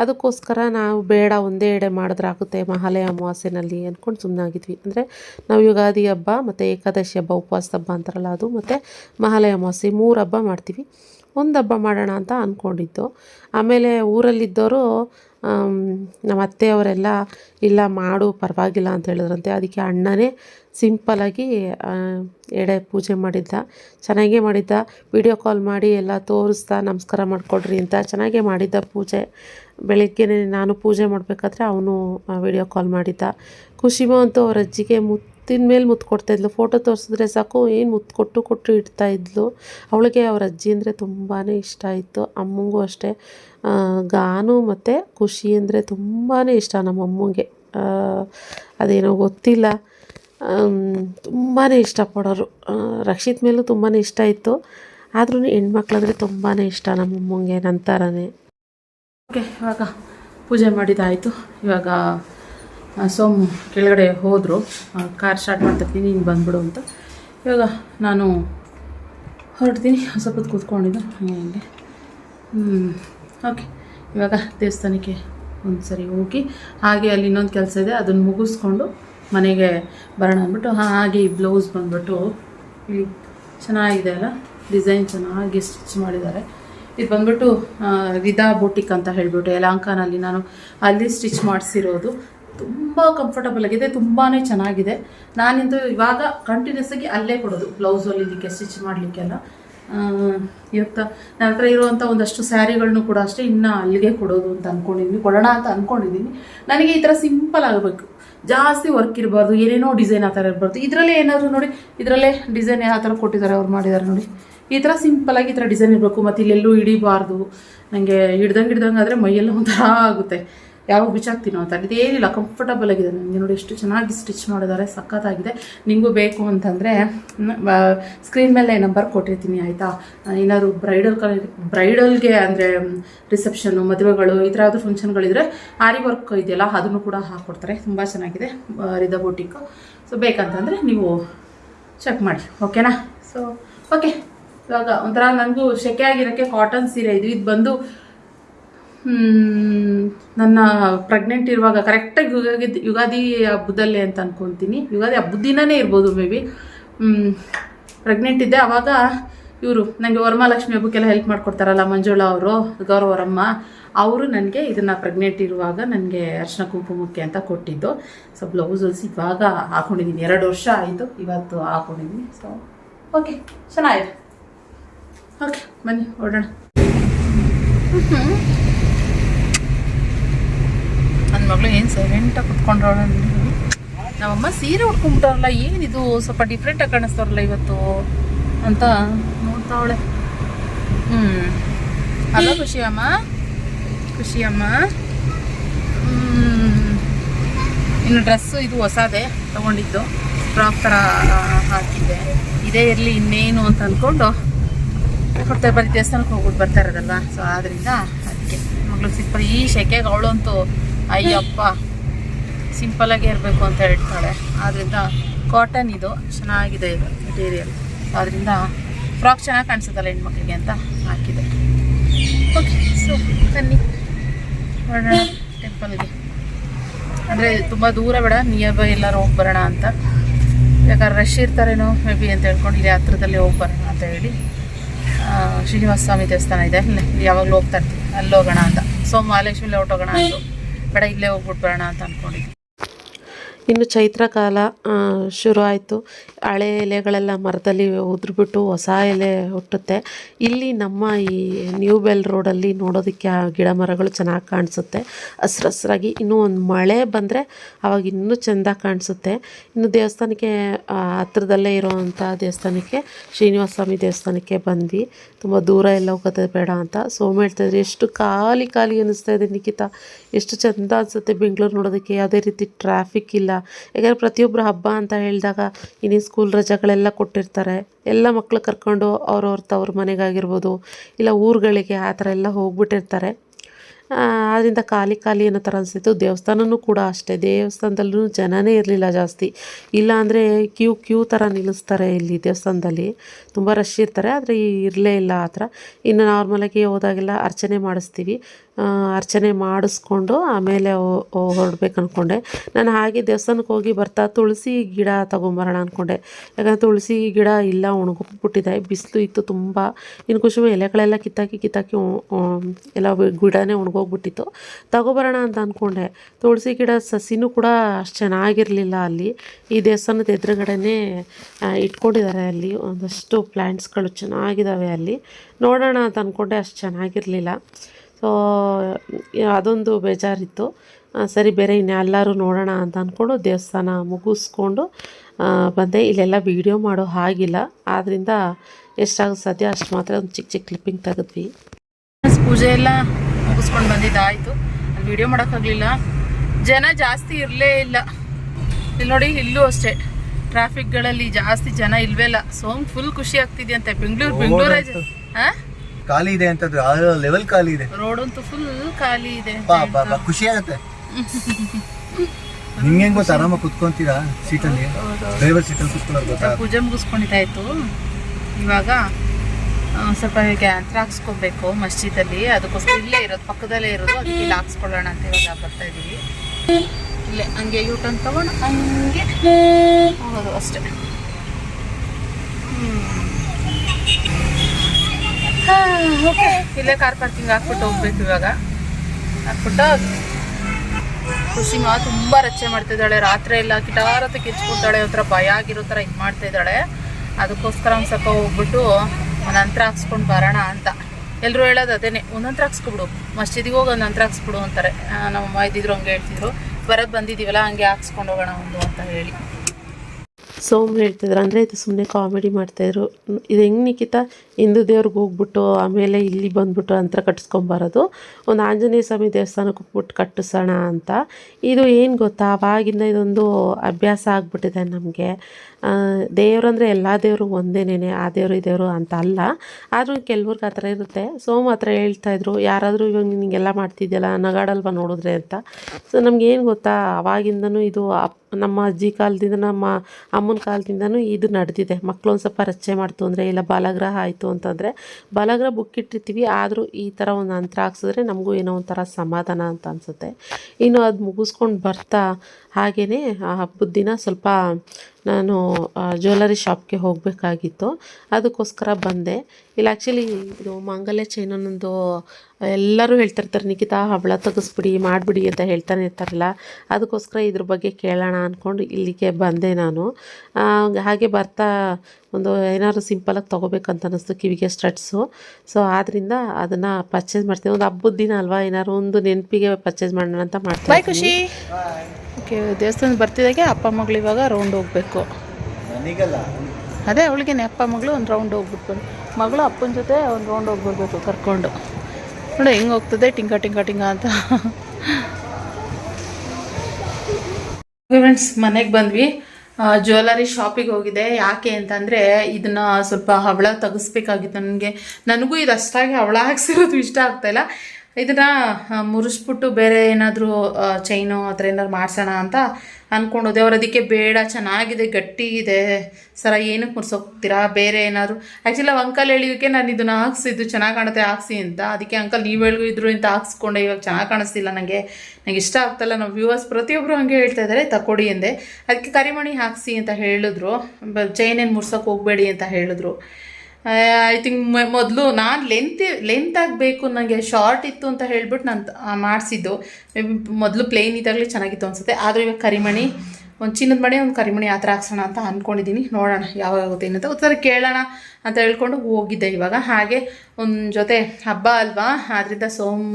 ಅದಕ್ಕೋಸ್ಕರ ನಾವು ಬೇಡ, ಒಂದೇ ಎಡೆ ಮಾಡಿದ್ರಾಗುತ್ತೆ ಮಹಾಲಯ ಅಮಾವಾಸ್ಯೆನಲ್ಲಿ ಅಂದ್ಕೊಂಡು ಸುಮ್ಮನಾಗಿದ್ವಿ ಅಂದರೆ ನಾವು ಯುಗಾದಿ ಹಬ್ಬ ಮತ್ತು ಏಕಾದಶಿ ಹಬ್ಬ, ಉಪವಾಸ ಹಬ್ಬ ಅಂತಾರಲ್ಲ ಅದು, ಮತ್ತು ಮಹಾಲಯ ಅಮಾವಾಸ್ಯೆ ಮೂರು ಹಬ್ಬ ಮಾಡ್ತೀವಿ. ಒಂದು ಹಬ್ಬ ಮಾಡೋಣ ಅಂತ ಅಂದ್ಕೊಂಡಿದ್ದು ಆಮೇಲೆ ಊರಲ್ಲಿದ್ದವರು ನಮ್ಮ ಅತ್ತೆಯವರೆಲ್ಲ, ಇಲ್ಲ ಮಾಡು, ಪರವಾಗಿಲ್ಲ ಅಂತ ಹೇಳಿದ್ರಂತೆ. ಅದಕ್ಕೆ ಅಣ್ಣನೇ ಸಿಂಪಲಾಗಿ ಎಡೆ ಪೂಜೆ ಮಾಡಿದ್ದ. ಚೆನ್ನಾಗೇ ಮಾಡಿದ್ದ. ವಿಡಿಯೋ ಕಾಲ್ ಮಾಡಿ ಎಲ್ಲ ತೋರಿಸ್ತಾ, ನಮಸ್ಕಾರ ಮಾಡಿಕೊಡ್ರಿ ಅಂತ ಚೆನ್ನಾಗೇ ಮಾಡಿದ್ದ ಪೂಜೆ. ಬೆಳಗ್ಗೆನೇ ನಾನು ಪೂಜೆ ಮಾಡಬೇಕಾದ್ರೆ ಅವನು ವಿಡಿಯೋ ಕಾಲ್ ಮಾಡಿದ್ದ. ಖುಷಿಮೋ ಅಂತೂ ಅವ್ರ ಅಜ್ಜಿಗೆ ಮುತ್ತಿನ ಮೇಲೆ ಮುತ್ತು ಕೊಡ್ತಾಯಿದ್ಲು ಫೋಟೋ ತೋರಿಸಿದ್ರೆ ಸಾಕು, ಏನು ಮುತ್ತು ಕೊಟ್ಟು ಕೊಟ್ಟು ಇಡ್ತಾ ಇದ್ಲು. ಅವಳಿಗೆ ಅವ್ರ ಅಜ್ಜಿ ಅಂದರೆ ತುಂಬಾ ಇಷ್ಟ ಆಯಿತು. ಅಮ್ಮಂಗೂ ಅಷ್ಟೇ. ಗಾನು ಮತ್ತು ಖುಷಿ ಅಂದರೆ ತುಂಬಾ ಇಷ್ಟ ನಮ್ಮ ಅಮ್ಮಂಗೆ. ಅದೇನೋ ಗೊತ್ತಿಲ್ಲ. ತುಂಬಾ ಇಷ್ಟಪಡೋರು. ರಕ್ಷಿತ್ ಮೇಲೂ ತುಂಬಾ ಇಷ್ಟ ಇತ್ತು ಆದ್ರೂ ಹೆಣ್ಮಕ್ಳಂದರೆ ತುಂಬಾ ಇಷ್ಟ ನಮ್ಮ ಅಮ್ಮಂಗೆ ನನ್ನ ಓಕೆ, ಇವಾಗ ಪೂಜೆ ಮಾಡಿದ್ದಾಯಿತು ಇವಾಗ ಸೋಮು ಕೆಳಗಡೆ ಹೋದರು. ಕಾರ್ ಸ್ಟಾರ್ಟ್ ಮಾಡ್ತಿರ್ತೀನಿ ನೀನು ಬಂದ್ಬಿಡು ಅಂತ. ಇವಾಗ ನಾನು ಹೊರಡ್ತೀನಿ. ಸ್ವಲ್ಪ ಹೊತ್ತು ಕೂತ್ಕೊಂಡಿದ್ದು. ಹಂಗೆ ಹಂಗೆ. ಓಕೆ ಇವಾಗ ದೇವಸ್ಥಾನಕ್ಕೆ ಒಂದು ಸರಿ ಹೋಗಿ, ಹಾಗೆ ಅಲ್ಲಿ ಇನ್ನೊಂದು ಕೆಲಸ ಇದೆ. ಅದನ್ನು ಮುಗಿಸ್ಕೊಂಡು ಮನೆಗೆ ಬರೋಣ ಅಂದ್ಬಿಟ್ಟು ಹಾಗೆ ಈ ಬ್ಲೌಸ್ ಬಂದ್ಬಿಟ್ಟು ಇಲ್ಲಿ ಚೆನ್ನಾಗಿದೆ ಅಲ್ಲ? ಡಿಸೈನ್ ಚೆನ್ನಾಗಿ ಸ್ಟಿಚ್ ಮಾಡಿದ್ದಾರೆ. ಇದು ಬಂದ್ಬಿಟ್ಟು ರಿದಾ ಬೊಟಿಕ್ ಅಂತ ಹೇಳ್ಬಿಟ್ಟು ಯಲಾಂಕನಲ್ಲಿ ನಾನು ಅಲ್ಲಿ ಸ್ಟಿಚ್ ಮಾಡಿಸಿರೋದು. ತುಂಬ ಕಂಫರ್ಟಬಲ್ ಆಗಿದೆ ತುಂಬಾ ಚೆನ್ನಾಗಿದೆ. ನಾನಿಂದು ಇವಾಗ ಕಂಟಿನ್ಯೂಸ್ ಆಗಿ ಅಲ್ಲೇ ಕೊಡೋದು ಬ್ಲೌಸ್ ಇದಕ್ಕೆ ಸ್ಟಿಚ್ ಮಾಡಲಿಕ್ಕೆಲ್ಲ. ಇವತ್ತು ನನ್ನ ಹತ್ರ ಇರುವಂಥ ಒಂದಷ್ಟು ಸ್ಯಾರಿಗಳನ್ನು ಕೂಡ ಅಷ್ಟೇ ಇನ್ನು ಅಲ್ಲಿಗೆ ಕೊಡೋದು ಅಂತ ಅಂದ್ಕೊಂಡಿದ್ದೀನಿ ಕೊಡೋಣ ಅಂತ ಅಂದ್ಕೊಂಡಿದ್ದೀನಿ ನನಗೆ ಈ ಥರ ಸಿಂಪಲ್ ಆಗಬೇಕು. ಜಾಸ್ತಿ ವರ್ಕ್ ಇರಬಾರ್ದು, ಏನೇನೋ ಡಿಸೈನ್ ಆ ಥರ ಇರಬಾರ್ದು. ಇದರಲ್ಲೇ ಏನಾದರೂ ನೋಡಿ, ಇದರಲ್ಲೇ ಡಿಸೈನ್ ಯಾವ ಥರ ಕೊಟ್ಟಿದ್ದಾರೆ ಅವ್ರು ಮಾಡಿದ್ದಾರೆ ನೋಡಿ. ಈ ಥರ ಸಿಂಪಲಾಗಿ ಈ ಥರ ಡಿಸೈನ್ ಇರಬೇಕು. ಮತ್ತು ಇಲ್ಲೆಲ್ಲೂ ಹಿಡಿಬಾರ್ದು. ನನಗೆ ಹಿಡ್ದಂಗೆ ಹಿಡ್ದಂಗೆ ಆದರೆ ಮೈಯೆಲ್ಲ ಒಂಥರ ಆಗುತ್ತೆ. ಯಾವಾಗ ಬಿಚ್ಚಾಕ್ತೀನೋ ಅಂತ. ಇದೇನಿಲ್ಲ ಕಂಫರ್ಟಬಲ್ ಆಗಿದೆ ನನಗೆ ನೋಡಿ ಎಷ್ಟು ಚೆನ್ನಾಗಿ ಸ್ಟಿಚ್ ಮಾಡಿದ್ದಾರೆ, ಸಖತ್ತಾಗಿದೆ. ನಿಮಗೂ ಬೇಕು ಅಂತಂದರೆ ಸ್ಕ್ರೀನ್ ಮೇಲೆ ನಂಬರ್ ಕೊಟ್ಟಿರ್ತೀನಿ, ಆಯಿತಾ? ಏನಾದ್ರು ಬ್ರೈಡಲ್ ಕಲ ಬ್ರೈಡಲ್ಗೆ ಅಂದರೆ ರಿಸೆಪ್ಷನ್ನು ಮದುವೆಗಳು, ಈ ಥರ ಯಾವುದು ಫಂಕ್ಷನ್ಗಳಿದ್ರೆ ಆರಿ ವರ್ಕ್ ಇದೆಯಲ್ಲ, ಅದನ್ನು ಕೂಡ ಹಾಕ್ಕೊಡ್ತಾರೆ ತುಂಬ ಚೆನ್ನಾಗಿದೆ ರಿದ ಬೋಟಿಕ್ಕು ಸೊ ಬೇಕಂತಂದರೆ ನೀವು ಚೆಕ್ ಮಾಡಿ ಓಕೆನಾ ಸೊ ಓಕೆ ಇವಾಗ ಒಂಥರ ನನಗೂ ಸೆಕೆ ಆಗಿರೋಕ್ಕೆ ಕಾಟನ್ ಸೀರೆ ಇದು ಇದು ಬಂದು ನನ್ನ ಪ್ರೆಗ್ನೆಂಟ್ ಇರುವಾಗ ಕರೆಕ್ಟಾಗಿ ಯುಗಾದಿ ಯುಗಾದಿ ಹಬ್ಬದಲ್ಲೇ ಅಂತ ಅನ್ಕೊತೀನಿ. ಯುಗಾದಿ ಹಬ್ಬದ ದಿನನೇ ಇರ್ಬೋದು ಮೇ ಬಿ ಪ್ರೆಗ್ನೆಂಟ್ ಇದ್ದೆ ಆವಾಗ ಇವರು ನನಗೆ ವರಮಹಾಲಕ್ಷ್ಮಿ ಹಬ್ಬಕ್ಕೆಲ್ಲ ಹೆಲ್ಪ್ ಮಾಡಿಕೊಡ್ತಾರಲ್ಲ ಮಂಜುಳಾ ಅವರು ಗೌರವರಮ್ಮ ಅವರು ನನಗೆ ಇದನ್ನು ಪ್ರೆಗ್ನೆಂಟ್ ಇರುವಾಗ ನನಗೆ ಅರ್ಶಿನ ಕುಂಕುಮಕ್ಕೆ ಅಂತ ಕೊಟ್ಟಿದ್ದು. ಸೊ ಬ್ಲೌಸ್ ಹೊಲಿಸಿ ಇವಾಗ ಹಾಕೊಂಡಿದ್ದೀನಿ ಎರಡು ವರ್ಷ ಆಯಿತು, ಇವತ್ತು ಹಾಕೊಂಡಿದ್ದೀನಿ ಸೊ ಓಕೆ ಚೆನ್ನಾಗಿದೆ. ಓಕೆ ಬನ್ನಿ ಹೊರಡೋಣ ನನ್ನ ಮಗಳು ಏನು ಸೈಲೆಂಟಾಗಿ ಕುತ್ಕೊಂಡ್ರವಳ ನಮ್ಮಮ್ಮ ಸೀರೆ ಉಟ್ಕೊಂಡ್ಬಿಟ್ಟವ್ರಲ್ಲ ಏನಿದು? ಸ್ವಲ್ಪ ಡಿಫ್ರೆಂಟಾಗಿ ಕಾಣಿಸ್ತವ್ರಲ್ಲ ಇವತ್ತು ಅಂತ ನೋಡ್ತಾವಳೆ. ಹ್ಞೂ ಅಲ್ಲ ಖುಷಿ ಅಮ್ಮ ಖುಷಿ ಅಮ್ಮ ಹ್ಮ್. ಇನ್ನು ಡ್ರೆಸ್ಸು ಇದು ಹೊಸದೇ ತೊಗೊಂಡಿದ್ದು. ಫ್ರಾಕ್ ಥರ ಹಾಕಿದ್ದೆ. ಇದೇ ಇರಲಿ ಇನ್ನೇನು ಅಂತ ಅಂದ್ಕೊಂಡು ಕೊಡ್ತಾರೆ ಬರೀ ದೇವಸ್ಥಾನಕ್ಕೆ ಹೋಗ್ಬಿಟ್ಟು ಬರ್ತಾ ಇರೋದಲ್ವಾ? ಸೊ ಆದ್ದರಿಂದ ಅದಕ್ಕೆ ಮಗಳು ಸಿಕ್ಕ ಈ ಶೆಕೆಗೆ ಅವಳಂತೂ ಅಯ್ಯಪ್ಪ. ಸಿಂಪಲಾಗೇ ಇರಬೇಕು ಅಂತ ಹೇಳ್ತಾಳೆ ಆದ್ರಿಂದ ಕಾಟನ್ ಇದು ಚೆನ್ನಾಗಿದೆ ಇದು ಮೆಟೀರಿಯಲ್ ಆದ್ರಿಂದ ಫ್ರಾಕ್ ಚೆನ್ನಾಗಿ ಕಾಣಿಸುತ್ತಲ್ಲ ಹೆಣ್ಮಕ್ಳಿಗೆ ಅಂತ ಹಾಕಿದೆ. ಓಕೆ ಸೊ ಬನ್ನಿ. ಹೊರಡೋಣ ಟೆಂಪಲ್ಗೆ ಅಂದರೆ ತುಂಬ ದೂರ ಬೇಡ ನಿಯರ್ ಬೈ ಎಲ್ಲರೂ ಹೋಗಿ ಬರೋಣ ಅಂತ. ಯಾಕಂದ್ರೆ ರಶ್ ಇರ್ತಾರೇನೋ ಮೇ ಬಿ ಅಂತ ಹೇಳ್ಕೊಂಡು ಇಲ್ಲಿ ಹತ್ರದಲ್ಲಿ ಹೋಗಿ ಬರೋಣ ಅಂತ ಹೇಳಿ. ಶ್ರೀನಿವಾಸ ಸ್ವಾಮಿ ದೇವಸ್ಥಾನ ಇದೆ. ಇಲ್ಲಿ ಯಾವಾಗಲೂ ಹೋಗ್ತಾ ಇರ್ತೀವಿ. ಅಲ್ಲಿ ಹೋಗೋಣ ಅಂತ. ಸೊ ಮಹಾಲಕ್ಷ್ಮಿಲಿ ಹೊಟ್ಟೋಗೋಣ ಅಂತು. ಬೇಡ ಇಲ್ಲೇ ಹೋಗ್ಬಿಟ್ಟು ಬರೋಣ ಅಂತ ಅಂದ್ಕೊಂಡಿದ್ವಿ ಇನ್ನು ಚೈತ್ರ ಕಾಲ ಶುರು ಆಯಿತು. ಹಳೆ ಎಲೆಗಳೆಲ್ಲ ಮರದಲ್ಲಿ ಉದುರ್ಬಿಟ್ಟು ಹೊಸ ಎಲೆ ಹುಟ್ಟುತ್ತೆ. ಇಲ್ಲಿ ನಮ್ಮ ಈ ನ್ಯೂ ಬೆಲ್ ರೋಡಲ್ಲಿ ನೋಡೋದಕ್ಕೆ ಆ ಗಿಡ ಮರಗಳು ಚೆನ್ನಾಗಿ ಕಾಣಿಸುತ್ತೆ. ಹಸ್ರ ಹಸ್ರಾಗಿ ಇನ್ನೂ ಒಂದು ಮಳೆ ಬಂದರೆ ಅವಾಗ ಇನ್ನೂ ಚೆಂದ ಕಾಣಿಸುತ್ತೆ. ಇನ್ನು ದೇವಸ್ಥಾನಕ್ಕೆ ಹತ್ರದಲ್ಲೇ ಇರೋವಂಥ ದೇವಸ್ಥಾನಕ್ಕೆ ಶ್ರೀನಿವಾಸ ಸ್ವಾಮಿ ದೇವಸ್ಥಾನಕ್ಕೆ ಬಂದ್ವಿ. ತುಂಬ ದೂರ ಎಲ್ಲ ಹೋಗೋದು ಬೇಡ ಅಂತ. ಸೋಮ ಇದ್ರೆ, ಎಷ್ಟು ಖಾಲಿ ಖಾಲಿ ಅನ್ನಿಸ್ತಾ ಇದೆ ನಿಖಿತ. ಎಷ್ಟು ಚೆಂದ ಅನಿಸುತ್ತೆ ಬೆಂಗಳೂರು ನೋಡೋದಕ್ಕೆ. ಯಾವುದೇ ರೀತಿ ಟ್ರಾಫಿಕ್ ಇಲ್ಲ. ಯಾಕಂದರೆ ಪ್ರತಿಯೊಬ್ಬರು ಹಬ್ಬ ಅಂತ ಹೇಳಿದಾಗ ಇನ್ನೀ ಸ್ಕೂಲ್ ರಜೆಗಳೆಲ್ಲ ಕೊಟ್ಟಿರ್ತಾರೆ. ಎಲ್ಲ ಮಕ್ಕಳು ಕರ್ಕೊಂಡು ಅವ್ರವ್ರ ತವ್ರ ಮನೆಗಾಗಿರ್ಬೋದು, ಇಲ್ಲ ಊರುಗಳಿಗೆ ಆ ಥರ ಎಲ್ಲ ಹೋಗ್ಬಿಟ್ಟಿರ್ತಾರೆ. ಆದ್ದರಿಂದ ಖಾಲಿ ಖಾಲಿ ಅನ್ನೋ ಥರ ಅನಿಸ್ತಿತ್ತು ದೇವಸ್ಥಾನನೂ ಕೂಡ ಅಷ್ಟೇ. ದೇವಸ್ಥಾನದಲ್ಲೂ ಜನನೇ ಇರಲಿಲ್ಲ ಜಾಸ್ತಿ. ಇಲ್ಲ ಅಂದರೆ ಕ್ಯೂ ಕ್ಯೂ ಥರ ನಿಲ್ಲಿಸ್ತಾರೆ ಇಲ್ಲಿ ದೇವಸ್ಥಾನದಲ್ಲಿ. ತುಂಬ ರಶ್ ಇರ್ತಾರೆ, ಆದರೆ ಇರಲೇ ಇಲ್ಲ ಆ ಥರ. ಇನ್ನು ನಾರ್ಮಲಾಗಿ ಹೋದಾಗೆಲ್ಲ ಅರ್ಚನೆ ಮಾಡಿಸ್ತೀವಿ. ಅರ್ಚನೆ ಮಾಡಿಸ್ಕೊಂಡು ಆಮೇಲೆ ಹೊರಡ್ಬೇಕು ಅಂದ್ಕೊಂಡೆ ನಾನು ಹಾಗೆ ದೇವಸ್ಥಾನಕ್ಕೆ ಹೋಗಿ ಬರ್ತಾ ತುಳಸಿ ಗಿಡ ತೊಗೊಂಬರೋಣ ಅಂದ್ಕೊಂಡೆ ಯಾಕಂದರೆ ತುಳಸಿ ಗಿಡ ಇಲ್ಲ ಒಣಗೋಗ್ಬಿಟ್ಟಿದೆ ಬಿಸಿಲು ಇತ್ತು ತುಂಬ. ಇನ್ನು ಕುಸುಮ ಎಲೆಗಳೆಲ್ಲ ಕಿತ್ತಾಕಿ ಕಿತ್ತಾಕಿ ಎಲ್ಲ ಗಿಡನೇ ಒಣಗೋಗ್ಬಿಟ್ಟಿತ್ತು. ತಗೊಬರೋಣ ಅಂತ ಅಂದ್ಕೊಂಡೆ ತುಳಸಿ ಗಿಡ ಸಸಿನೂ ಕೂಡ ಅಷ್ಟು ಚೆನ್ನಾಗಿರಲಿಲ್ಲ ಅಲ್ಲಿ. ಈ ದೇವಸ್ಥಾನದ ಎದುರುಗಡೆನೇ ಇಟ್ಕೊಂಡಿದ್ದಾರೆ ಅಲ್ಲಿ. ಒಂದಷ್ಟು ಪ್ಲ್ಯಾಂಟ್ಸ್ಗಳು ಚೆನ್ನಾಗಿದ್ದಾವೆ ಅಲ್ಲಿ. ನೋಡೋಣ ಅಂತ ಅಂದ್ಕೊಂಡೆ ಅಷ್ಟು ಚೆನ್ನಾಗಿರಲಿಲ್ಲ. ಸೊ ಅದೊಂದು ಬೇಜಾರಿತ್ತು. ಸರಿ ಬೇರೆ ಇನ್ನೆಲ್ಲರೂ ನೋಡೋಣ ಅಂತ ಅಂದ್ಕೊಂಡು ದೇವಸ್ಥಾನ ಮುಗಿಸ್ಕೊಂಡು ಬಂದೆ. ಇಲ್ಲೆಲ್ಲ ವೀಡಿಯೋ ಮಾಡೋ ಹಾಗಿಲ್ಲ. ಆದ್ದರಿಂದ ಎಷ್ಟಾಗುತ್ತೆ ಸಾಧ್ಯ ಅಷ್ಟು ಮಾತ್ರ ಒಂದು ಚಿಕ್ಕ ಚಿಕ್ಕ ಕ್ಲಿಪ್ಪಿಂಗ್ ತೆಗೆದ್ವಿ. ಪೂಜೆ ಎಲ್ಲ ಮುಗಿಸ್ಕೊಂಡು ಬಂದಿದ್ದಾಯಿತು. ಅಲ್ಲಿ ವಿಡಿಯೋ ಮಾಡೋಕ್ಕಾಗಲಿಲ್ಲ ಜನ ಜಾಸ್ತಿ ಇರಲೇ ಇಲ್ಲ. ಇಲ್ಲಿ ನೋಡಿ ಇಲ್ಲೂ ಅಷ್ಟೇ. ಟ್ರಾಫಿಕ್ಗಳಲ್ಲಿ ಜಾಸ್ತಿ ಜನ ಇಲ್ವೇ ಇಲ್ಲ. ಸೋಮ್ ಫುಲ್ ಖುಷಿ ಆಗ್ತಿದ್ಯಂತೆ ಬೆಂಗಳೂರು ಬೆಂಗಳೂರೇ ಹಾಂ ಖಾಲಿ ಇದೆ ಅಂತಂದ್ರೆ ಆ ಲೆವೆಲ್ ಖಾಲಿ ಇದೆ. ರೋಡಂತೂ ಫುಲ್ ಖಾಲಿ ಇದೆ ಬಾ ಬಾ ಬಾ ಖುಷಿ ಆಗುತ್ತೆ. ನಿಮ್ಗೆ ಹೆಂಗ್ ಆರಾಮ ಆರಾಮಾಗಿ ಕುತ್ಕೊಂತೀರಾ ಸೀಟಲ್ಲಿ ಡ್ರೈವರ್ ಸೀಟಲ್ಲಿ ಕುತ್ಕೊಳ್ಳೋದು ಗೊತ್ತಾ? ಪೂಜೆ ಮುಗಿಸ್ಕೊಂಡಿದ್ದಾಯ್ತು ಇವಾಗ ಸ್ವಲ್ಪ ಹೀಗೆ ಯಂತ್ರ ಹಾಕ್ಸ್ಕೊಬೇಕು ಮಸ್ಜಿದಲ್ಲಿ ಅದಕ್ಕೋಸ್ಕರ ಇಲ್ಲೇ ಇರೋದು ಪಕ್ಕದಲ್ಲೇ ಇರೋದು ಅದಕ್ಕೆ ಇಲ್ಲಿ ಹಾಕ್ಸ್ಕೊಳ್ಳೋಣ ಅಂತ ಇವಾಗ ಬರ್ತಾ ಇದೀವಿ. ಇಲ್ಲೇ ಹಂಗೆ ಯೂಟರ್ನ್ ತಗೊಂಡು ಹಂಗೆ ಹೋಗೋದು ಅಷ್ಟೇ. ಇಲ್ಲೇ ಕಾರ್ ಪಾರ್ಕಿಂಗ್ ಹಾಕ್ಬಿಟ್ಟು ಹೋಗ್ಬೇಕು ಇವಾಗ. ಹಾಕ್ಬಿಟ್ಟು ಖುಷಿ ಮಾ ತುಂಬ ರಚನೆ ಮಾಡ್ತಿದ್ದಾಳೆ ರಾತ್ರಿ ಎಲ್ಲ ಕಿಟಾರ ಕಿಚ್ಕೊತಾಳೆ ಒಂಥರ ಭಯ ಆಗಿರೋ ಥರ ಇದು ಮಾಡ್ತಾ ಇದ್ದಾಳೆ. ಅದಕ್ಕೋಸ್ಕರ ಒಂದು ಸ್ವಲ್ಪ ಹೋಗ್ಬಿಟ್ಟು ಒಂದು ಅಂತ್ರ ಹಾಕ್ಸ್ಕೊಂಡು ಬರೋಣ ಅಂತ. ಎಲ್ಲರೂ ಹೇಳೋದು ಅದೇನೆ. ಒಂದು ಹಾಕ್ಸ್ಬಿಡು ಹಾಕ್ಸ್ಕೊಬಿಡು. ಮಸ್ಜಿದಿಗೆ ಹೋಗಿ ಒಂದು ಅಂತ್ರ ಹಾಕ್ಸ್ಬಿಡು ಅಂತಾರೆ. ನಮ್ಮ ಇದ್ದಿದ್ರು ಹಂಗೆ ಹೇಳ್ತಿದ್ರು. ಬರೋದು ಬಂದಿದ್ದೀವಲ್ಲ ಹಂಗೆ ಹಾಕ್ಸ್ಕೊಂಡು ಹೋಗೋಣ ಒಂದು ಅಂತ ಹೇಳಿ. ಸೋಮ್ ಹೇಳ್ತಿದ್ರು. ಅಂದರೆ ಇದು ಸುಮ್ಮನೆ ಕಾಮಿಡಿ ಮಾಡ್ತಾಯಿದ್ರು ಇದು ಹೆಂಗ್ ನಿಖಿತ? ಹಿಂದೂ ದೇವ್ರಿಗೆ ಹೋಗ್ಬಿಟ್ಟು ಆಮೇಲೆ ಇಲ್ಲಿ ಬಂದ್ಬಿಟ್ಟು ಅಂತರ ಕಟ್ಟಿಸ್ಕೊಂಬರೋದು. ಒಂದು ಆಂಜನೇಯ ಸ್ವಾಮಿ ದೇವಸ್ಥಾನಕ್ಕೆ ಹೋಗ್ಬಿಟ್ಟು ಕಟ್ಟಿಸೋಣ ಅಂತ. ಇದು ಏನು ಗೊತ್ತಾ? ಅವಾಗಿಂದ ಇದೊಂದು ಅಭ್ಯಾಸ ಆಗಿಬಿಟ್ಟಿದೆ ನಮಗೆ. ದೇವ್ರಂದರೆ ಎಲ್ಲ ದೇವರು ಒಂದೇನೇ ಆ ದೇವರು ಈ ದೇವರು ಅಂತ ಅಲ್ಲ. ಆದರೂ ಕೆಲವ್ರಿಗೆ ಆ ಥರ ಇರುತ್ತೆ. ಸೋಮ್ ಮಾತ್ರ ಹೇಳ್ತಾಯಿದ್ರು ಯಾರಾದರೂ ಇವಾಗ ನಿನಗೆಲ್ಲ ಮಾಡ್ತಿದ್ಯಲ್ಲ, ನಗಾಡಲ್ವ ನೋಡಿದ್ರೆ? ಅಂತ. ಸೊ ನಮ್ಗೆ ಏನು ಗೊತ್ತಾ? ಅವಾಗಿಂದನೂ ಇದು ನಮ್ಮ ಅಜ್ಜಿ ಕಾಲದಿಂದ, ನಮ್ಮ ಅಮ್ಮನ ಕಾಲದಿಂದನೂ ಇದು ನಡೆದಿದೆ. ಮಕ್ಕಳು ಒಂದು ಸ್ವಲ್ಪ ರಚೆ ಮಾಡ್ತು ಅಂದರೆ, ಇಲ್ಲ, ಬಾಲಗ್ರಹ ಆಯಿತು ಅಂತಂದರೆ ಬಲಗ್ರ ಬುಕ್ ಇಟ್ಟಿರ್ತೀವಿ, ಆದರೂ ಈ ಥರ ಒಂದು ಅಂತರ ಹಾಕ್ಸಿದ್ರೆ ನಮಗೂ ಏನೋ ಒಂಥರ ಸಮಾಧಾನ ಅಂತ ಅನಿಸುತ್ತೆ. ಇನ್ನು ಅದು ಮುಗಿಸ್ಕೊಂಡು ಬರ್ತಾ ಹಾಗೆಯೇ ಆ ಹಬ್ಬದ ದಿನ ಸ್ವಲ್ಪ ನಾನು ಜ್ಯುವೆಲ್ಲರಿ ಶಾಪ್ಗೆ ಹೋಗಬೇಕಾಗಿತ್ತು. ಅದಕ್ಕೋಸ್ಕರ ಬಂದೆ. ಇಲ್ಲಿ ಆ್ಯಕ್ಚುಲಿ ಇದು ಮಾಂಗಲ್ಯ ಚೈನ್ ಅನ್ನೊಂದು ಎಲ್ಲರೂ ಹೇಳ್ತಿರ್ತಾರೆ ನಿಖಿತಾ ಹವಳ ತೆಗಿಸ್ಬಿಡಿ ಮಾಡಿಬಿಡಿ ಅಂತ ಹೇಳ್ತಾನೆ ಇರ್ತಾರಲ್ಲ. ಅದಕ್ಕೋಸ್ಕರ ಇದ್ರ ಬಗ್ಗೆ ಕೇಳೋಣ ಅಂದ್ಕೊಂಡು ಇಲ್ಲಿಗೆ ಬಂದೆ ನಾನು. ಹಾಗೆ ಬರ್ತಾ ಒಂದು ಏನಾದ್ರು ಸಿಂಪಲಾಗಿ ತೊಗೋಬೇಕಂತ ಅನ್ನಿಸ್ತು ಕಿವಿಗೆ ಸ್ಟಡ್ಸು ಸೊ ಆದ್ದರಿಂದ ಅದನ್ನು ಪರ್ಚೇಸ್ ಮಾಡ್ತೀನಿ. ಒಂದು ಹಬ್ಬದ ದಿನ ಅಲ್ವಾ ಏನಾದ್ರು ಒಂದು ನೆನಪಿಗೆ ಪರ್ಚೇಸ್ ಮಾಡೋಣ ಅಂತ ಮಾಡ್ತೀನಿ ಖುಷಿ. ಓಕೆ ದೇವಸ್ಥಾನ ಬರ್ತಿದ್ದಾಗೆ ಅಪ್ಪ ಮಗಳು ಇವಾಗ ರೌಂಡ್ ಹೋಗಬೇಕು. ನನಗಲ್ಲ. ಅದೇ ಅವಳಿಗೇನೆ ಅಪ್ಪ ಮಗಳು ಒಂದು ರೌಂಡ್ ಹೋಗ್ಬಿಟ್ಟು ಮಗಳು ಅಪ್ಪನ ಜೊತೆ ಒಂದು ರೌಂಡ್ ಹೋಗ್ಬಿಡ್ಬೇಕು ಕರ್ಕೊಂಡು. ನೋಡಿ ಹೆಂಗೆ ಹೋಗ್ತದೆ ಟಿಂಕ ಟಿಂಕ ಟಿಂಕ ಅಂತ. ಫ್ರೆಂಡ್ಸ್ ಮನೆಗೆ ಬಂದ್ವಿ. ಜ್ಯುವೆಲರಿ ಶಾಪಿಗೆ ಹೋಗಿದೆ ಯಾಕೆ ಅಂತಂದರೆ ಇದನ್ನ ಸ್ವಲ್ಪ ಹವಳ ತೆಗಿಸ್ಬೇಕಾಗಿತ್ತು ನನಗೆ. ನನಗೂ ಇದು ಅಷ್ಟಾಗಿ ಹವಳ ಹಾಕ್ಸಿರೋದು ಇಷ್ಟ ಆಗ್ತಾಯಿಲ್ಲ ಇದನ್ನ ಮುರಿಸ್ಬಿಟ್ಟು ಬೇರೆ ಏನಾದರೂ ಚೈನು ಆ ಥರ ಏನಾದ್ರು ಮಾಡ್ಸೋಣ ಅಂತ ಅಂದ್ಕೊಂಡೋದೆ ಅವ್ರು ಅದಕ್ಕೆ ಬೇಡ, ಚೆನ್ನಾಗಿದೆ, ಗಟ್ಟಿ ಇದೆ. ಸರ, ಏನಕ್ಕೆ ಮುರ್ಸೋಗ್ತೀರಾ? ಬೇರೆ ಏನಾದರೂ. ಆ್ಯಕ್ಚುಲಿ ಅಂಕಲ್ ಹೇಳಿದಕ್ಕೆ ನಾನು ಇದನ್ನ ಹಾಕ್ಸಿದ್ದು, ಚೆನ್ನಾಗಿ ಕಾಣುತ್ತೆ, ಹಾಕ್ಸಿ ಅಂತ. ಅದಕ್ಕೆ ಅಂಕಲ್ ನೀವು ಹೇಳಿದ್ರು ಅಂತ ಹಾಕ್ಸ್ಕೊಂಡೆ. ಇವಾಗ ಚೆನ್ನಾಗಿ ಕಾಣಿಸ್ತಿಲ್ಲ ನನಗೆ ನನಗೆ ಇಷ್ಟ ಆಗ್ತಲ್ಲ. ನಾವು ವ್ಯೂವರ್ಸ್ ಪ್ರತಿಯೊಬ್ಬರು ಹಂಗೆ ಹೇಳ್ತಾ ಇದ್ದಾರೆ ತಗೊಡಿ ಎಂದೆ ಅದಕ್ಕೆ ಕರಿಮಣಿ ಹಾಕ್ಸಿ ಅಂತ ಹೇಳಿದ್ರು. ಚೈನ್ ಏನು ಮುರ್ಸೋಕೆ ಹೋಗಬೇಡಿ ಅಂತ ಹೇಳಿದ್ರು. ಐ ಥಿಂಕ್ ಮೊದಲು ನಾನು ಲೆಂತ್ ಲೆಂತ್ ಆಗಬೇಕು ನನಗೆ ಶಾರ್ಟ್ ಇತ್ತು ಅಂತ ಹೇಳ್ಬಿಟ್ಟು ನಾನು ಮಾಡಿಸಿದ್ದು. ಮೊದಲು ಪ್ಲೇನ್ ಇದ್ದಾಗಲೇ ಚೆನ್ನಾಗಿತ್ತು ಅನ್ಸುತ್ತೆ. ಆದರೆ ಇವಾಗ ಕರಿಮಣಿ, ಒಂದು ಚಿನ್ನದ ಮಣಿ, ಒಂದು ಕರಿಮಣಿ ಆ ಥರ ಹಾಕ್ಸೋಣ ಅಂತ ಅಂದ್ಕೊಂಡಿದ್ದೀನಿ ನೋಡೋಣ ಯಾವಾಗುತ್ತೆ ಏನಂತ. ಒಂದ್ಸರಿ ಕೇಳೋಣ ಅಂತ ಹೇಳ್ಕೊಂಡು ಹೋಗಿದ್ದೆ ಇವಾಗ. ಹಾಗೆ ಒಂದು ಜೊತೆ ಹಬ್ಬ ಅಲ್ವಾ? ಆದ್ದರಿಂದ ಸೋಮ್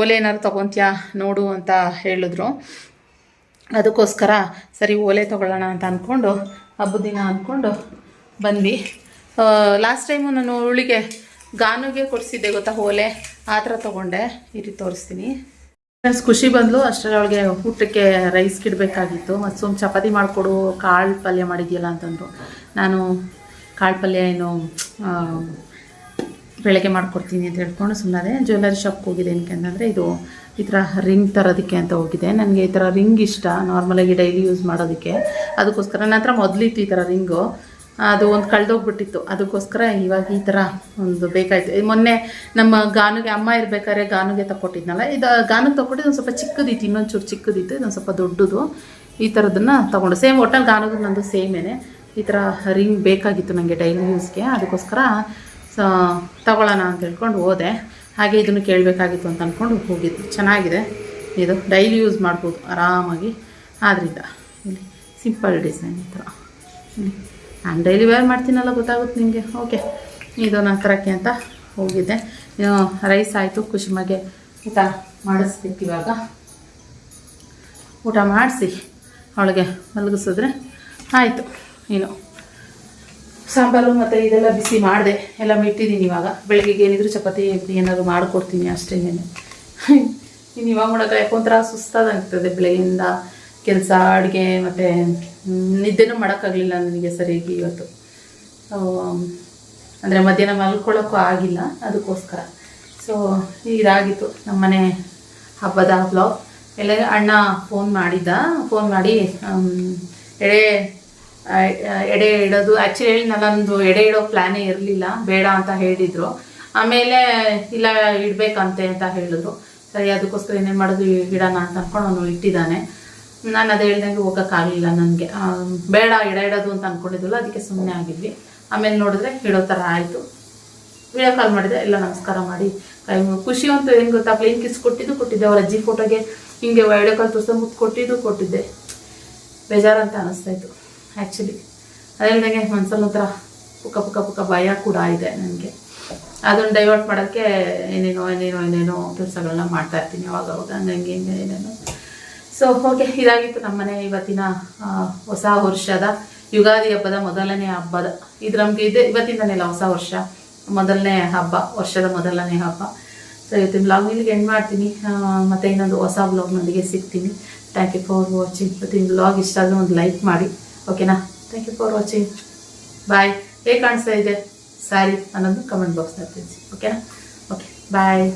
ಓಲೆ ಏನಾದ್ರು ತೊಗೊತೀಯಾ ನೋಡು ಅಂತ ಹೇಳಿದ್ರು. ಅದಕ್ಕೋಸ್ಕರ ಸರಿ ಓಲೆ ತೊಗೊಳ್ಳೋಣ ಅಂತ ಅಂದ್ಕೊಂಡು ಹಬ್ಬದ ದಿನ ಅಂದ್ಕೊಂಡು ಬಂದ್ವಿ. ಲಾಸ್ಟ್ ಟೈಮು ನಾನು ಅವಳಿಗೆ ಗಾನುಗೆ ಕೊಡಿಸಿದ್ದೆ ಗೊತ್ತಾ ಓಲೆ ಆ ಥರ ತೊಗೊಂಡೆ. ಈ ರೀತಿ ತೋರಿಸ್ತೀನಿ. ಫ್ರೆಂಡ್ಸ್ ಖುಷಿ ಬಂದಲು. ಅಷ್ಟರಲ್ಲಿ ಅವಳಿಗೆ ಊಟಕ್ಕೆ ರೈಸ್ ಕಿಡಬೇಕಾಗಿತ್ತು. ಮತ್ತು ಸುಮ್ಮ ಚಪಾತಿ ಮಾಡಿಕೊಡು, ಕಾಳು ಪಲ್ಯ ಮಾಡಿದ್ಯಲ್ಲ ಅಂತಂದರು. ನಾನು ಕಾಳು ಪಲ್ಯ ಏನು ಬೆಳಗ್ಗೆ ಮಾಡ್ಕೊಡ್ತೀನಿ ಅಂತ ಹೇಳ್ಕೊಂಡು ಸುಮ್ಮನೆ ಜ್ಯುವೆಲ್ಲರಿ ಶಾಪ್ಗೆ ಹೋಗಿದೆ ಏನಕ್ಕೆ ಅಂತಂದರೆ ಇದು ಈ ಥರ ರಿಂಗ್ ತರೋದಕ್ಕೆ ಅಂತ ಹೋಗಿದೆ ನನಗೆ ಈ ಥರ ರಿಂಗ್ ಇಷ್ಟ. ನಾರ್ಮಲಾಗಿ ಡೈಲಿ ಯೂಸ್ ಮಾಡೋದಕ್ಕೆ. ಅದಕ್ಕೋಸ್ಕರ ನನ್ನ ಹತ್ರ ಮೊದಲಿತ್ತು ಈ ಥರ ರಿಂಗು ಅದು ಒಂದು ಕಳೆದೋಗ್ಬಿಟ್ಟಿತ್ತು. ಅದಕ್ಕೋಸ್ಕರ ಇವಾಗ ಈ ಥರ ಒಂದು ಬೇಕಾಯಿತು. ಮೊನ್ನೆ ನಮ್ಮ ಗಾನುಗೆ ಅಮ್ಮ ಇರಬೇಕಾದ್ರೆ ಗಾನುಗೆ ತಗೊಟ್ಟಿದ್ನಲ್ಲ ಇದು ಗಾನಿಗೆ ತಗೊಟ್ಟಿದ್ದು ಒಂದು ಸ್ವಲ್ಪ ಚಿಕ್ಕದಿತ್ತು ಇನ್ನೊಂದು ಚೂರು ಚಿಕ್ಕದಿತ್ತು, ಇದೊಂದು ಸ್ವಲ್ಪ ದೊಡ್ಡದು. ಈ ಥರದನ್ನು ತೊಗೊಂಡು, ಸೇಮ್ ಒಟ್ಟಲ್ಲಿ ಗಾನುಗೆ ನಂದು ಸೇಮೇನೆ. ಈ ಥರ ರಿಂಗ್ ಬೇಕಾಗಿತ್ತು ನನಗೆ ಡೈಲಿ ಯೂಸ್ಗೆ. ಅದಕ್ಕೋಸ್ಕರ ತಗೊಳ್ಳೋಣ ಅಂತ ಹೇಳ್ಕೊಂಡು ಹೋದೆ. ಹಾಗೆ ಇದನ್ನು ಕೇಳಬೇಕಾಗಿತ್ತು ಅಂತ ಅಂದ್ಕೊಂಡು ಹೋಗಿದ್ದು. ಚೆನ್ನಾಗಿದೆ. ಇದು ಡೈಲಿ ಯೂಸ್ ಮಾಡ್ಬೋದು, ಆರಾಮಾಗಿ. ಆದ್ದರಿಂದ ಇಲ್ಲಿ ಸಿಂಪಲ್ ಡಿಸೈನ್ ಈ ಥರ ಇಲ್ಲಿ ನಾನು ಡೈಲಿ ವೇರ್ ಮಾಡ್ತೀನಲ್ಲ ಗೊತ್ತಾಗುತ್ತೆ ನಿಮಗೆ ಓಕೆ ಇದು ನಾನು ತರಕ್ಕೆ ಅಂತ ಹೋಗಿದ್ದೆ. ರೈಸ್ ಆಯಿತು ಖುಷಿಮಾಗೆ ಊಟ ಮಾಡಿಸ್ಬೇಕು ಇವಾಗ. ಊಟ ಮಾಡಿಸಿ ಅವಳಿಗೆ ಮಲಗಿಸಿದ್ರೆ ಆಯಿತು. ಏನು ಸಾಂಬಾರು ಮತ್ತು ಇದೆಲ್ಲ ಬಿಸಿ ಮಾಡಿದೆ. ಎಲ್ಲ ಇಟ್ಟಿದ್ದೀನಿ ಇವಾಗ. ಬೆಳಗ್ಗೆಗೆ ಏನಿದ್ರು ಚಪಾತಿ ಏನಾದ್ರು ಮಾಡಿಕೊಡ್ತೀನಿ ಅಷ್ಟೇ. ಇನ್ನು ಇವಾಗ ಮಾಡೋಕೆ ಯಾಕೊಂಥರ ಸುಸ್ತಾದಾಗ್ತದೆ ಬೆಳಗ್ಗೆಯಿಂದ ಕೆಲಸ, ಅಡುಗೆ ಮತ್ತು ನಿದ್ದೆನೂ ಮಾಡೋಕ್ಕಾಗಲಿಲ್ಲ ನನಗೆ ಸರಿಯಾಗಿ ಇವತ್ತು. ಅಂದರೆ ಮಧ್ಯಾಹ್ನ ಮಲ್ಕೊಳ್ಳೋಕ್ಕೂ ಆಗಿಲ್ಲ, ಅದಕ್ಕೋಸ್ಕರ. ಸೊ ಇದಾಗಿತ್ತು ನಮ್ಮನೆ ಹಬ್ಬದ ಬ್ಲಾಗ್ ಎಲ್ಲ ಅಣ್ಣ ಫೋನ್ ಮಾಡಿದ್ದ. ಫೋನ್ ಮಾಡಿ ಎಡೆ ಎಡೆ ಇಡೋದು. ಆ್ಯಕ್ಚುಲಿ ಹೇಳಿ ನನ್ನೊಂದು ಎಡೆ ಇಡೋ ಪ್ಲ್ಯಾನೇ ಇರಲಿಲ್ಲ. ಬೇಡ ಅಂತ ಹೇಳಿದರು. ಆಮೇಲೆ, ಇಲ್ಲ, ಇಡಬೇಕಂತೆ ಅಂತ ಹೇಳಿದ್ರು. ಸರಿ, ಅದಕ್ಕೋಸ್ಕರ ಏನೇನು ಮಾಡೋದು, ಇಡೋಣ ಅಂತ ಅಂದ್ಕೊಂಡು ಅವನು ಇಟ್ಟಿದ್ದಾನೆ. ನಾನು ಅದೇ ಹೇಳ್ದಂಗೆ ಹೋಗೋಕ್ಕಾಗಲಿಲ್ಲ ನನಗೆ. ಬೇಡ, ಎಡ ಇಡೋದು ಅಂತ ಅಂದ್ಕೊಂಡಿದ್ವಲ್ಲ ಅದಕ್ಕೆ ಸುಮ್ಮನೆ ಆಗಿದ್ವಿ. ಆಮೇಲೆ ನೋಡಿದ್ರೆ ಇಡೋ ಥರ ಆಯಿತು. ವಿಡಿಯೋ ಕಾಲ್ ಮಾಡಿದೆ, ಎಲ್ಲ ನಮಸ್ಕಾರ ಮಾಡಿ. ಕೈ ಖುಷಿ ಅಂತ ಏನು ಗೊತ್ತಾ? ಪ್ಲೇನ್ ಕಿಸ್ ಕೊಟ್ಟಿದ್ದು ಕೊಟ್ಟಿದ್ದೆ, ಅವ್ರ ಅಜ್ಜಿ ಫೋಟೋಗೆ ಹಿಂಗೆ ವಿಡಿಯೋ ಕಾಲ್ ತೋರಿಸ್ತಾ ಮುತ್ತು ಕೊಟ್ಟಿದ್ದು ಕೊಟ್ಟಿದ್ದೆ. ಬೇಜಾರಂತ ಅನಿಸ್ತಾಯಿತ್ತು ಆ್ಯಕ್ಚುಲಿ ಅದೇಳ್ದಂಗೆ ಮನ್ಸಲ್ಲಿ ಒಂಥರ ಪುಕ್ಕ ಪುಕ್ಕ ಪುಕ್ಕ ಭಯ ಕೂಡ ಇದೆ ನನಗೆ. ಅದನ್ನು ಡೈವರ್ಟ್ ಮಾಡೋಕ್ಕೆ ಏನೇನೋ ಏನೇನೋ ಏನೇನೋ ಕೆಲಸಗಳನ್ನ ಮಾಡ್ತಾಯಿರ್ತೀನಿ ಅವಾಗ ಅವಾಗ ಹಂಗೆ ಹಿಂಗೆ, ಏನೇನೋ. ಸೊ ಓಕೆ ಇದಾಗಿತ್ತು ನಮ್ಮನೆ ಇವತ್ತಿನ ಹೊಸ ವರ್ಷದ ಯುಗಾದಿ ಹಬ್ಬದ ಮೊದಲನೇ ಹಬ್ಬದ. ಇದು ನಮಗೆ ಇದೆ ಇವತ್ತಿಂದನೆಲ್ಲ ಹೊಸ ವರ್ಷ. ಮೊದಲನೇ ಹಬ್ಬ, ವರ್ಷದ ಮೊದಲನೇ ಹಬ್ಬ. ಸೊ ಇವತ್ತಿನ ಬ್ಲಾಗ್ ಇಲ್ಲಿಗೆ ಎಂಡ್ ಮಾಡ್ತೀನಿ. ಮತ್ತು ಇನ್ನೊಂದು ಹೊಸ ಬ್ಲಾಗ್ನೊಂದಿಗೆ ಸಿಗ್ತೀನಿ. ಥ್ಯಾಂಕ್ ಯು ಫಾರ್ ವಾಚಿಂಗ್ ಇವತ್ತಿನ ಬ್ಲಾಗ್ ಇಷ್ಟ ಆದರೆ ಒಂದು ಲೈಕ್ ಮಾಡಿ. ಓಕೆನಾ thank you for watching bye ಹೇಗೆ ಕಾಣಿಸ್ತಾ ಇದೆ? ಸ್ಯಾರಿ ಅನ್ನೋದು ಕಮೆಂಟ್ ಬಾಕ್ಸ್ನಲ್ಲಿ ತಿಳಿಸಿ. ಓಕೆನಾ ಓಕೆ ಬಾಯ್